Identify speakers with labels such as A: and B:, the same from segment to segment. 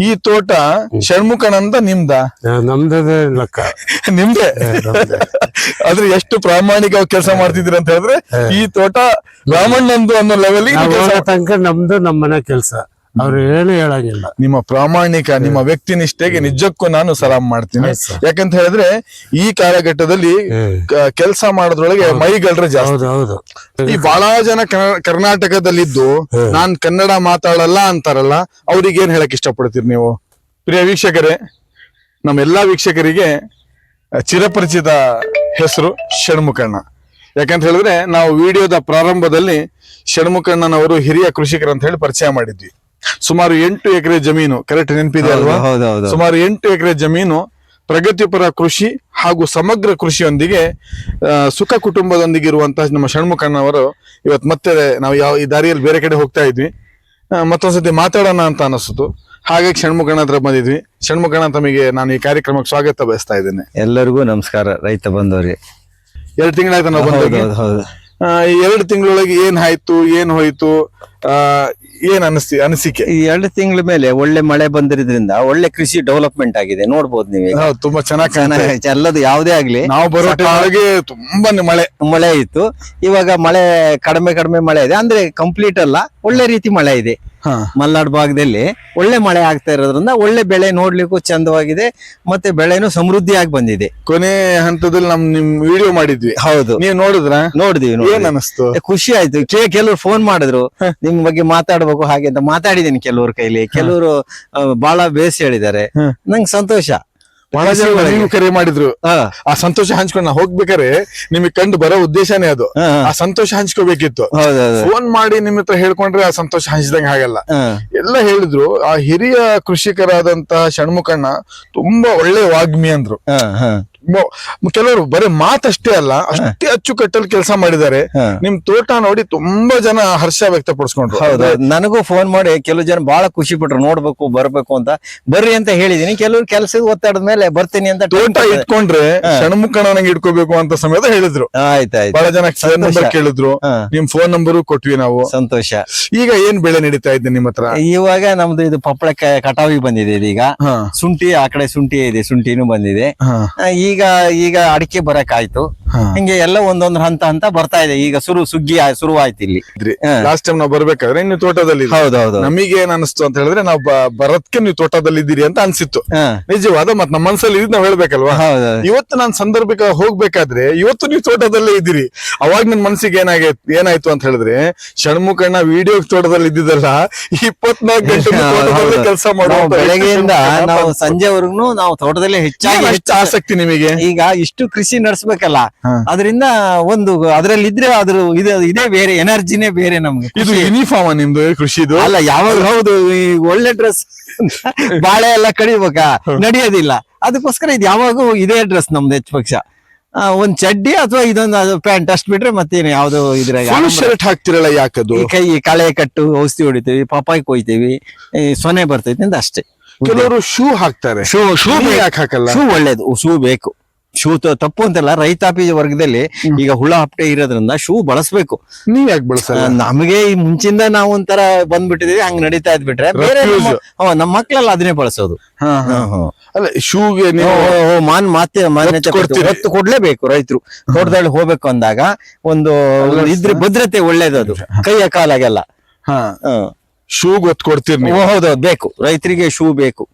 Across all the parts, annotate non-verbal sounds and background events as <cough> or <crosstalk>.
A: ಈ ತೋಟ ಷಣ್ಮುಖನಂದ ನಿಮ್ದ?
B: ನಮ್ದೇ ಲಕ್ಕ. <laughs>
A: ನಿಮ್ದೆ? ಆದ್ರೆ ಎಷ್ಟು ಪ್ರಾಮಾಣಿಕ ಕೆಲಸ ಮಾಡ್ತಿದ್ರಿ ಅಂತ ಹೇಳಿದ್ರೆ ಈ ತೋಟ ರಾಮಣ್ಣಂದು ಅನ್ನೋ ಲೆವೆಲ್
B: ತನಕ ನಮ್ದು ನಮ್ಮನೆ ಕೆಲ್ಸ. ಅವ್ರು ಏನು ಹೇಳಂಗಿಲ್ಲ.
A: ನಿಮ್ಮ ಪ್ರಾಮಾಣಿಕ ನಿಮ್ಮ ವ್ಯಕ್ತಿ ನಿಷ್ಠೆಗೆ ನಿಜಕ್ಕೂ ನಾನು ಸಲಾಂ ಮಾಡ್ತೀನಿ. ಯಾಕಂತ ಹೇಳಿದ್ರೆ ಈ ಕಾಲಘಟ್ಟದಲ್ಲಿ ಕೆಲಸ ಮಾಡೋದ್ರೊಳಗೆ ಮೈಗಳ್ರೆ ಜಾಸ್ತಿ.
B: ಹೌದು
A: ಈ ಬಹಳ ಜನ ಕರ್ನಾಟಕದಲ್ಲಿ ಕರ್ನಾಟಕದಲ್ಲಿದ್ದು ನಾನ್ ಕನ್ನಡ ಮಾತಾಡಲ್ಲ ಅಂತಾರಲ್ಲ ಅವ್ರಿಗೆ ಏನ್ ಹೇಳಕ್ ಇಷ್ಟಪಡ್ತೀರಿ ನೀವು? ಪ್ರಿಯ ವೀಕ್ಷಕರೇ ನಮ್ಮೆಲ್ಲಾ ವೀಕ್ಷಕರಿಗೆ ಚಿರಪರಿಚಿತ ಹೆಸರು ಷಣ್ಮುಖಣ್ಣ. ಯಾಕಂತ ಹೇಳಿದ್ರೆ ನಾವು ವಿಡಿಯೋದ ಪ್ರಾರಂಭದಲ್ಲಿ ಷಣ್ಮುಖಣ್ಣನವರು ಹಿರಿಯ ಕೃಷಿಕರು ಅಂತ ಹೇಳಿ ಪರಿಚಯ ಮಾಡಿದ್ವಿ. ಸುಮಾರು ಎಂಟು ಎಕರೆ ಜಮೀನು ಕರೆಕ್ಟ್ ನೆನಪಿದೆ ಅಲ್ವಾ? ಸುಮಾರು ಎಂಟು ಎಕರೆ ಜಮೀನು ಪ್ರಗತಿಪರ ಕೃಷಿ ಹಾಗೂ ಸಮಗ್ರ ಕೃಷಿಯೊಂದಿಗೆ ಸುಖ ಕುಟುಂಬದೊಂದಿಗೆ ಇರುವಂತಹ ನಮ್ಮ ಷಣ್ಮುಖಣ್ಣವರು ಇವತ್ತು ಮತ್ತೆ ನಾವು ಯಾವ ಈ ದಾರಿಯಲ್ಲಿ ಬೇರೆ ಕಡೆ ಹೋಗ್ತಾ ಇದ್ವಿ. ಮತ್ತೊಂದ್ಸತಿ ಮಾತಾಡೋಣ ಅಂತ ಅನಿಸ್ತು ಹಾಗಾಗಿ ಷಣ್ಮುಖಣ್ಣ ಹತ್ರ ಬಂದಿದ್ವಿ. ಷಣ್ಮುಖಣ್ಣ ತಮಗೆ ನಾನು ಈ ಕಾರ್ಯಕ್ರಮಕ್ಕೆ ಸ್ವಾಗತ ಬಯಸ್ತಾ ಇದ್ದೇನೆ.
C: ಎಲ್ಲರಿಗೂ ನಮಸ್ಕಾರ ರೈತ ಬಂದವ್ರಿ
A: ಎರಡು ತಿಂಗಳಾಯ್ತು ನಾವು ಬಂದ್ ಎರಡು ತಿಂಗಳೊಳಗೆ ಏನ್ ಆಯ್ತು ಏನ್ ಹೋಯ್ತು ಆ, ಏನ್ ಅನಿಸ್ತಿ ಅನಿಸಿಕೆ?
C: ಈ ಎರಡು ತಿಂಗಳ ಮೇಲೆ ಒಳ್ಳೆ ಮಳೆ ಬಂದಿರೋದ್ರಿಂದ ಒಳ್ಳೆ ಕೃಷಿ ಡೆವಲಪ್ಮೆಂಟ್ ಆಗಿದೆ. ನೋಡ್ಬೋದು ನೀವು ಈಗ.
A: ಹೌದು ತುಂಬಾ ಚೆನ್ನಾಗಿ
C: ಚೆನ್ನಾಗಿ ಎಲ್ಲದು ಯಾವುದೇ ಆಗ್ಲಿ.
A: ನಾವು ಬರೋ ಟೈಮ್ಗೆ ತುಂಬಾ ಮಳೆ.
C: ಮಳೆ ಇತ್ತು. ಇವಾಗ ಮಳೆ ಕಡಿಮೆ ಕಡಿಮೆ ಮಳೆ ಇದೆ. ಅಂದ್ರೆ ಕಂಪ್ಲೀಟ್ ಅಲ್ಲ. ಒಳ್ಳೆ ರೀತಿ ಮಳೆ ಇದೆ. ಮಲ್ನಾಡ್ ಭಾಗದಲ್ಲಿ ಒಳ್ಳೆ ಮಳೆ ಆಗ್ತಾ ಇರೋದ್ರಿಂದ ಒಳ್ಳೆ ಬೆಳೆ ನೋಡ್ಲಿಕ್ಕೂ ಚಂದವಾಗಿದೆ ಮತ್ತೆ ಬೆಳೆನೂ ಸಮೃದ್ಧಿಯಾಗಿ ಬಂದಿದೆ.
A: ಕೊನೆ ಹಂತದಲ್ಲಿ ನಮ್ ನಿಮ್ ವಿಡಿಯೋ ಮಾಡಿದ್ವಿ.
C: ಹೌದು.
A: ನೀವು ನೋಡಿದ್ರ?
C: ನೋಡಿದೀವಿ
A: ಏನ್. ಅನಿಸ್ತು?
C: ಖುಷಿ ಆಯ್ತು. ಕೆಲವರು ಫೋನ್ ಮಾಡಿದ್ರು ನಿಮ್ ಬಗ್ಗೆ ಮಾತಾಡ್ಬೇಕು ಹಾಗೆ ಅಂತ ಮಾತಾಡಿದೀನಿ ಕೆಲವ್ರ ಕೈಲಿ. ಕೆಲವರು ಬಹಳ ಬೇಸ್ ಹೇಳಿದ್ದಾರೆ. ನಂಗೆ ಸಂತೋಷ.
A: ನೀವು ಕರೆ ಮಾಡಿದ್ರು ಆ ಸಂತೋಷ ಹಂಚ್ಕೊಂಡು ನಾ ಹೋಗ್ಬೇಕಾರೆ ನಿಮಗೆ ಕಂಡು ಬರೋ ಉದ್ದೇಶನೇ ಅದು. ಆ ಸಂತೋಷ ಹಂಚ್ಕೋಬೇಕಿತ್ತು. ಫೋನ್ ಮಾಡಿ ನಿಮ್ ಹತ್ರ ಹೇಳ್ಕೊಂಡ್ರೆ ಆ ಸಂತೋಷ ಹಂಚಿದಂಗೆ ಆಗಲ್ಲ
C: ಹಾ,
A: ಎಲ್ಲ ಹೇಳಿದ್ರು ಆ ಹಿರಿಯ ಕೃಷಿಕರಾದಂತಹ ಷಣ್ಮುಖಣ್ಣ ತುಂಬಾ ಒಳ್ಳೆ ವಾಗ್ಮಿ ಅಂದ್ರು. ಕೆಲವರು ಬರೀ ಮಾತಷ್ಟೇ ಅಲ್ಲ ಅಷ್ಟೇ ಅಚ್ಚುಕಟ್ಟಲ್ಲಿ ಕೆಲಸ ಮಾಡಿದ್ದಾರೆ. ನಿಮ್ ತೋಟ ನೋಡಿ ತುಂಬಾ ಜನ ಹರ್ಷ ವ್ಯಕ್ತಪಡಿಸ್ಕೊಂಡ್ರು.
C: ಹೌದು ನನಗೂ ಫೋನ್ ಮಾಡಿ ಕೆಲವು ಜನ ಬಹಳ ಖುಷಿ ಪಟ್ರು ನೋಡ್ಬೇಕು ಬರ್ಬೇಕು ಅಂತ. ಬರ್ರಿ ಅಂತ ಹೇಳಿದೀನಿ. ಕೆಲವ್ರು ಕೆಲಸದ ಒತ್ತಡದ ಮೇಲೆ ಬರ್ತೀನಿ ಅಂತ
A: ತೋಟ. ಇಟ್ಕೊಂಡ್ರೆ ಷಣ್ಮುಖಣ್ಣನಿಗೆ ಇಟ್ಕೋಬೇಕು ಅಂತ ಸಮೇತ ಹೇಳಿದ್ರು.
C: ಆಯ್ತಾಯ್ತು
A: ಬಹಳ ಜನ ಫೋನ್ ನಂಬರ್ ಕೇಳಿದ್ರು. ನಿಮ್ ಫೋನ್ ನಂಬರ್ ಕೊಟ್ವಿ ನಾವು.
C: ಸಂತೋಷ.
A: ಈಗ ಏನ್ ಬೆಳೆ ನಡೀತಾ ಇದೆ ನಿಮ್ ಹತ್ರ?
C: ಇವಾಗ ನಮ್ದು ಇದು ಪಪ್ಪಳ ಕಟಾವಿಗೆ ಬಂದಿದೆ ಇದೀಗ.
A: ಹಾ.
C: ಶುಂಠಿ ಆ ಕಡೆ ಶುಂಠಿ ಇದೆ ಶುಂಠಿನೂ ಬಂದಿದೆ. ಈಗ ಈಗ ಈಗ ಅಡಿಕೆ ಬರಕ್ ಆಯ್ತು
A: ಹಾ.
C: ಹಿಂಗೆ ಎಲ್ಲ ಒಂದೊಂದು ಹಂತ ಹಂತ ಬರ್ತಾ ಇದೆ. ಈಗ ಸುರು ಸುಗ್ಗಿ ಶುರು ಶುರುವಾಯ್ತು ಇಲ್ಲಿ.
A: ಲಾಸ್ಟ್ ಟೈಮ್ ನಾವು ಬರ್ಬೇಕಾದ್ರೆ ನೀವು ತೋಟದಲ್ಲಿ.
C: ಹೌದೌದು
A: ನಮಗೆ ಏನ್ ಅನಿಸ್ತು ಅಂತ ಹೇಳಿದ್ರೆ ನಾವು ಬರತ್ಕೆ ನೀವು ತೋಟದಲ್ಲಿ ಇದ್ದೀರಿ ಅಂತ ಅನ್ಸಿತ್ತು. ನಿಜವಾದ ಮತ್ ನಮ್ಮ ಮನ್ಸಲ್ಲಿ ಇದ್ ನಾವ್ ಹೇಳ್ಬೇಕಲ್ವಾ? ಇವತ್ತು ನಾನ್ ಸಂದರ್ಭಕ್ಕೆ ಹೋಗ್ಬೇಕಾದ್ರೆ ಇವತ್ತು ನೀವು ತೋಟದಲ್ಲೇ ಇದ್ದೀರಿ. ಅವಾಗ ನನ್ ಮನ್ಸಿಗೆ ಏನಾಗಿ ಏನಾಯ್ತು ಅಂತ ಹೇಳಿದ್ರೆ ಷಣ್ಮುಖಣ್ಣ ವಿಡಿಯೋ ತೋಟದಲ್ಲಿ ಇದ್ದಿದ್ದಲ್ಲ ಇಪ್ಪತ್ನಾಲ್ಕು ಗಂಟೆ ಕೆಲಸ ಮಾಡುವ
C: ಬೆಳಗ್ಗೆಯಿಂದ ನಾವು ಸಂಜೆವರೆಗೂ ನಾವು ತೋಟದಲ್ಲೇ ಹೆಚ್ಚಾಗಿ
A: ಹೆಚ್ಚು ಆಸಕ್ತಿ ನಿಮಗೆ?
C: ಈಗ ಇಷ್ಟು ಕೃಷಿ ನಡೆಸ್ಬೇಕಲ್ಲ. ಅದರಿಂದ ಒಂದು ಅದ್ರಲ್ಲಿ ಇದ್ರೆ ಅದ್ರ ಇದು ಬೇರೆ ಎನರ್ಜಿನೇ ಬೇರೆ ನಮ್ಗೆ.
A: ಇದು ಯೂನಿಫಾರ್ಮ್ ನಿಮ್ದು ಕೃಷಿದು?
C: ಅಲ್ಲ ಯಾವಾಗ ಹೌದು ಈ ಒಳ್ಳೆ ಡ್ರೆಸ್ <laughs> ಬಾಳೆ ಎಲ್ಲ ಕಡಿಬೇಕಾ? ನಡೆಯೋದಿಲ್ಲ. ಅದಕ್ಕೋಸ್ಕರ ಇದು ಯಾವಾಗೂ ಇದೇ ಡ್ರೆಸ್ ನಮ್ದು ಹೆಚ್ಚು ಪಕ್ಷ. ಒಂದ್ ಚಡ್ಡಿ ಅಥವಾ ಇದೊಂದು ಪ್ಯಾಂಟ್ ಅಷ್ಟು ಬಿಟ್ರೆ ಮತ್ತೇನು ಯಾವ್ದು
A: ಇದ್ರ ಶರ್ಟ್ ಹಾಕ್ತಿರಲ್ಲ ಯಾಕದು?
C: ಕೈ ಕಳೆ ಕಟ್ಟು ಔಷಧಿ ಹೊಡಿತೀವಿ ಪಪಾಯಿ ಕೊಯ್ತೀವಿ ಸೊನೆ ಬರ್ತೈತಿ ಅಂತ ಅಷ್ಟೇ.
A: ಕೆಲವರು ಶೂ ಹಾಕ್ತಾರೆ.
C: ಶೂ ಶೂ
A: ಯಾಕೆ ಹಾಕಲ್ಲ?
C: ಶೂ ಒಳ್ಳೇದು ಶೂ ಬೇಕು. ಶೂ ತಪ್ಪು ಅಂತಲ್ಲ ರೈತಾಪಿ ವರ್ಗದಲ್ಲಿ ಈಗ ಹುಳ ಹಪ್ಟೆ ಇರೋದ್ರಿಂದ ಶೂ ಬಳಸ್ಬೇಕು.
A: ನೀವ್ ಯಾಕೆ ಬಳಸಲ್ಲ?
C: ನಮಗೆ ಈ ಮುಂಚಿಂದ ನಾವು ಒಂಥರ ಬಂದ್ಬಿಟ್ಟಿದೀವಿ ಹಂಗ್ ನಡೀತಾ ಇದ್ ಬಿಟ್ರೆ ಬೇರೆ. ನಮ್ಮ- ಹ್ಮ್, ನಮ್ಮ ಮಕ್ಳೆಲ್ಲ ಅದನ್ನೇ ಬಳಸೋದು.
A: ಅಲ್ಲ ಶೂಗೆ ನೀವು
C: ಓ, ಓ, ಓ, ಮಾನ್ ಮಾತೆ ಮಾನ್ಯತೆ
A: ಒತ್ತು
C: ಕೊಡ್ತೀವಿ. ಒತ್ತು ಕೊಡ್ಲೇಬೇಕು ರೈತರು. ತೋಟದಲ್ಲಿ ಹೋಗ್ಬೇಕು ಅಂದಾಗ ಒಂದು ಇದ್ರ ಭದ್ರತೆ ಒಳ್ಳೇದು ಅದು. ಕೈಯ ಕಾಲಾಗೆಲ್ಲ.
A: ಹಾ.
C: ಹ್ಮ್.
A: ಶೂ ಗೊತ್ತು ಕೊಡ್ತೀರಿ ನೀವು?
C: ಹೌದೌದು ಬೇಕು. ರೈತರಿಗೆ ಶೂ ಬೇಕು.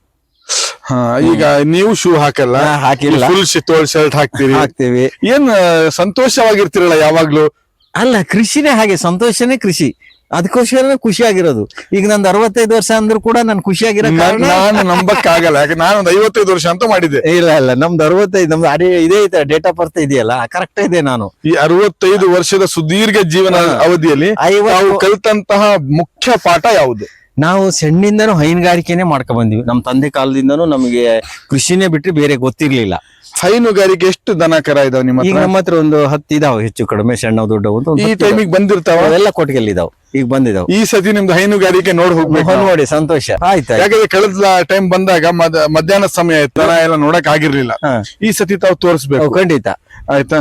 A: ಹಾ ಈಗ ನೀವು ಶೂ ಹಾಕಲ್ಲ
C: ಹಾಕಿಲ್ಲ.
A: ಫುಲ್ ತೋಳ್ ಶರ್ಟ್ ಹಾಕ್ತೀರಿ.
C: ಹಾಕ್ತಿವಿ.
A: ಏನ್ ಆ, ಸಂತೋಷವಾಗಿರ್ತಿರಲ್ಲ ಯಾವಾಗ್ಲೂ?
C: ಅಲ್ಲ ಕೃಷಿನೇ ಹಾಗೆ ಸಂತೋಷನೇ ಕೃಷಿ. ಅದಕ್ಕೋಸ್ಕರ ಖುಷಿಯಾಗಿರೋದು ಈಗ ನಂದು ಅರವತ್ತೈದು ವರ್ಷ ಅಂದ್ರೂ ಕೂಡ ನಾನು ಖುಷಿಯಾಗಿರೋ
A: ನಾನ್-
C: ಕಾರಣ
A: ನಾನು ನಂಬಕ್ಕಾಗಲ್ಲ. ಯಾಕೆ ನಾನು ಒಂದು ಐವತ್ತೈದು ವರ್ಷ ಅಂತ ಮಾಡಿದ್ದೆ.
C: ಇಲ್ಲ ಇಲ್ಲ ನಮ್ದು ಅರವತ್ತೈದು ನಮ್ದು ಅದೇ ಇದೇ ಐತೆ ಡೇಟ್ ಆಫ್ ಬರ್ತ್ ಇದೆಯಲ್ಲ ಕರೆಕ್ಟ್ ಇದೆ ನಾನು.
A: ಈ ಅರವತ್ತೈದು ವರ್ಷದ ಸುದೀರ್ಘ ಜೀವನ ಅವಧಿಯಲ್ಲಿ
C: ಐವತ್ತು-
A: ಕಲಿತಂತಹ ಮುಖ್ಯ ಪಾಠ ಯಾವುದು?
C: ನಾವು ಸಣ್ಣಿಂದನೂ ಹೈನುಗಾರಿಕೆನೆ ಮಾಡ್ಕೊ ಬಂದಿವಿ. ನಮ್ಮ ತಂದೆ ಕಾಲದಿಂದನೂ ನಮಗೆ ಕೃಷಿನೇ ಬಿಟ್ರೆ ಬೇರೆ ಗೊತ್ತಿರ್ಲಿಲ್ಲ.
A: ಹೈನುಗಾರಿಕೆ ಎಷ್ಟು ದನ ಕರ ಇದಾವ ನಿಮ್ಮ
C: ಈಗ
A: ಹತ್ರ?
C: ನಮ್ಮ ಹತ್ರ ಒಂದು ಹತ್ತು ಇದಾವೆ ಹೆಚ್ಚು ಕಡಿಮೆ ಸಣ್ಣ ದೊಡ್ಡ ಒಂದು
A: ಈ ಟೈಮಿಗೆ ಬಂದಿರ್ತಾವ?
C: ಎಲ್ಲ ಕೊಟ್ಟಿಗೆಲ್ಲ ಇದಾವೆ. ಈಗ ಬಂದಿದಾವೆ.
A: ಈ ಸತಿ ನಿಮ್ದು ಹೈನುಗಾರಿಕೆ ನೋಡ್ ಹೋಗ್ಬೇಕು. ನಾವು.
C: ನೋಡಿ ಸಂತೋಷ. ಆಯ್ತಾ
A: ಯಾಕಂದ್ರೆ ಕಳೆದ ಟೈಮ್ ಬಂದಾಗ ಮದ್- ಮಧ್ಯಾಹ್ನ ಸಮಯ ಇತ್ತು ದನ ಎಲ್ಲ ನೋಡಕ್ ಆಗಿರ್ಲಿಲ್ಲ.
C: ಹಾ.
A: ಈ ಸತಿ ತಾವ್ ತೋರಿಸ್ಬೇಕು.
C: ಖಂಡಿತ.
A: ಆಯ್ತಾ?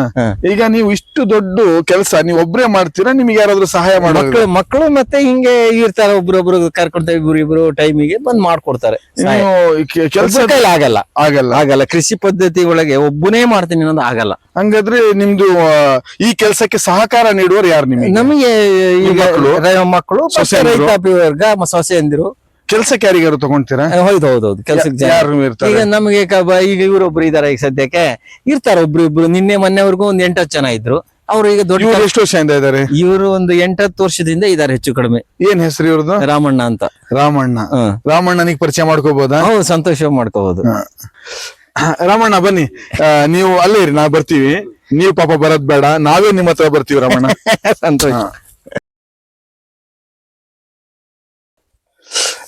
A: ಈಗ ನೀವು ಇಷ್ಟು ದೊಡ್ಡ ಕೆಲಸ ನೀವು ಒಬ್ರೇ ಮಾಡ್ತೀರಾ? ನಿಮ್ಗೆ ಯಾರಾದ್ರೂ ಸಹಾಯ
C: ಮಕ್ಕಳು ಮಕ್ಕಳು ಮತ್ತೆ ಹಿಂಗೆ ಇರ್ತಾರೆ ಒಬ್ರೊಬ್ರು ಕರ್ಕೊಂತಾರೆ ಇಬ್ರು ಇಬ್ರು ಟೈಮಿಗೆ ಬಂದ್ ಮಾಡ್ಕೊಡ್ತಾರೆ
A: ಕೆಲಸ
C: ಆಗಲ್ಲ.
A: ಆಗಲ್ಲ.
C: ಆಗಲ್ಲ. ಕೃಷಿ ಪದ್ಧತಿ ಒಳಗೆ ಒಬ್ಬನೇ ಮಾಡ್ತೀನಿ ಅನ್ನೋದು ಆಗಲ್ಲ.
A: ಹಂಗಾದ್ರೆ ನಿಮ್ದು ಈ ಕೆಲಸಕ್ಕೆ ಸಹಕಾರ ನೀಡುವರು ಯಾರು ನಿಮಗೆ?
C: ನಮಗೆ ಈಗ
A: ಮಕ್ಕಳು?
C: ವರ್ಗ ಸೊಸೆಯಂದಿರು.
A: ಕೆಲಸಕ್ಕೆ ಯಾರಿಗಾರು ತಗೊಂತೀರಾ?
C: ಹೌದು ಹೌದು ಹೌದು ಕೆಲ್ಸಕ್ಕೆ ಜನ.
A: ಯಾರು ಇರ್ತಾರೆ?
C: ಈಗ ನಮಗೆ ಕಬ- ಈಗ ಇವರೊಬ್ರು ಇದಾರೆ ಈಗ ಸದ್ಯಕ್ಕೆ. ಇರ್ತಾರೆ ಒಬ್ರು ಇಬ್ರು. ನಿನ್ನೆ ಮೊನ್ನೆವರೆಗೂ ಒಂದ್ ಎಂಟತ್ತು ಜನ ಇದ್ರು. ಅವ್ರು ಈಗ ದೊಡ್ಡ
A: ಇವ್ರು ಎಷ್ಟು ವರ್ಷದಿಂದ ಇದಾರೆ?
C: ಇವರು ಒಂದು ಎಂಟತ್ತು ವರ್ಷದಿಂದ ಇದಾರೆ ಹೆಚ್ಚು ಕಡಿಮೆ.
A: ಏನ್ ಹೆಸರು ಇವ್ರದ್ದು?
C: ರಾಮಣ್ಣ ಅಂತ.
A: ರಾಮಣ್ಣ.
C: ಹ್ಮ್.
A: ರಾಮಣ್ಣನಿಗೆ ಪರಿಚಯ ಮಾಡ್ಕೋಬಹುದಾ
C: ಹೌದು ಸಂತೋಷ ಮಾಡ್ಕೋಬಹುದು
A: ರಾಮಣ್ಣ ಬನ್ನಿ. ಆ, ನೀವು ಅಲ್ಲೇ ಇರಿ ನಾವು ಬರ್ತೀವಿ. ನೀವು ಪಾಪ ಬರೋದ್ ಬೇಡ. ನಾವೇ ನಿಮ್ಮ ಹತ್ರ ಬರ್ತೀವಿ ರಾಮಣ್ಣ. <laughs>
C: ಸಂತೋಷ.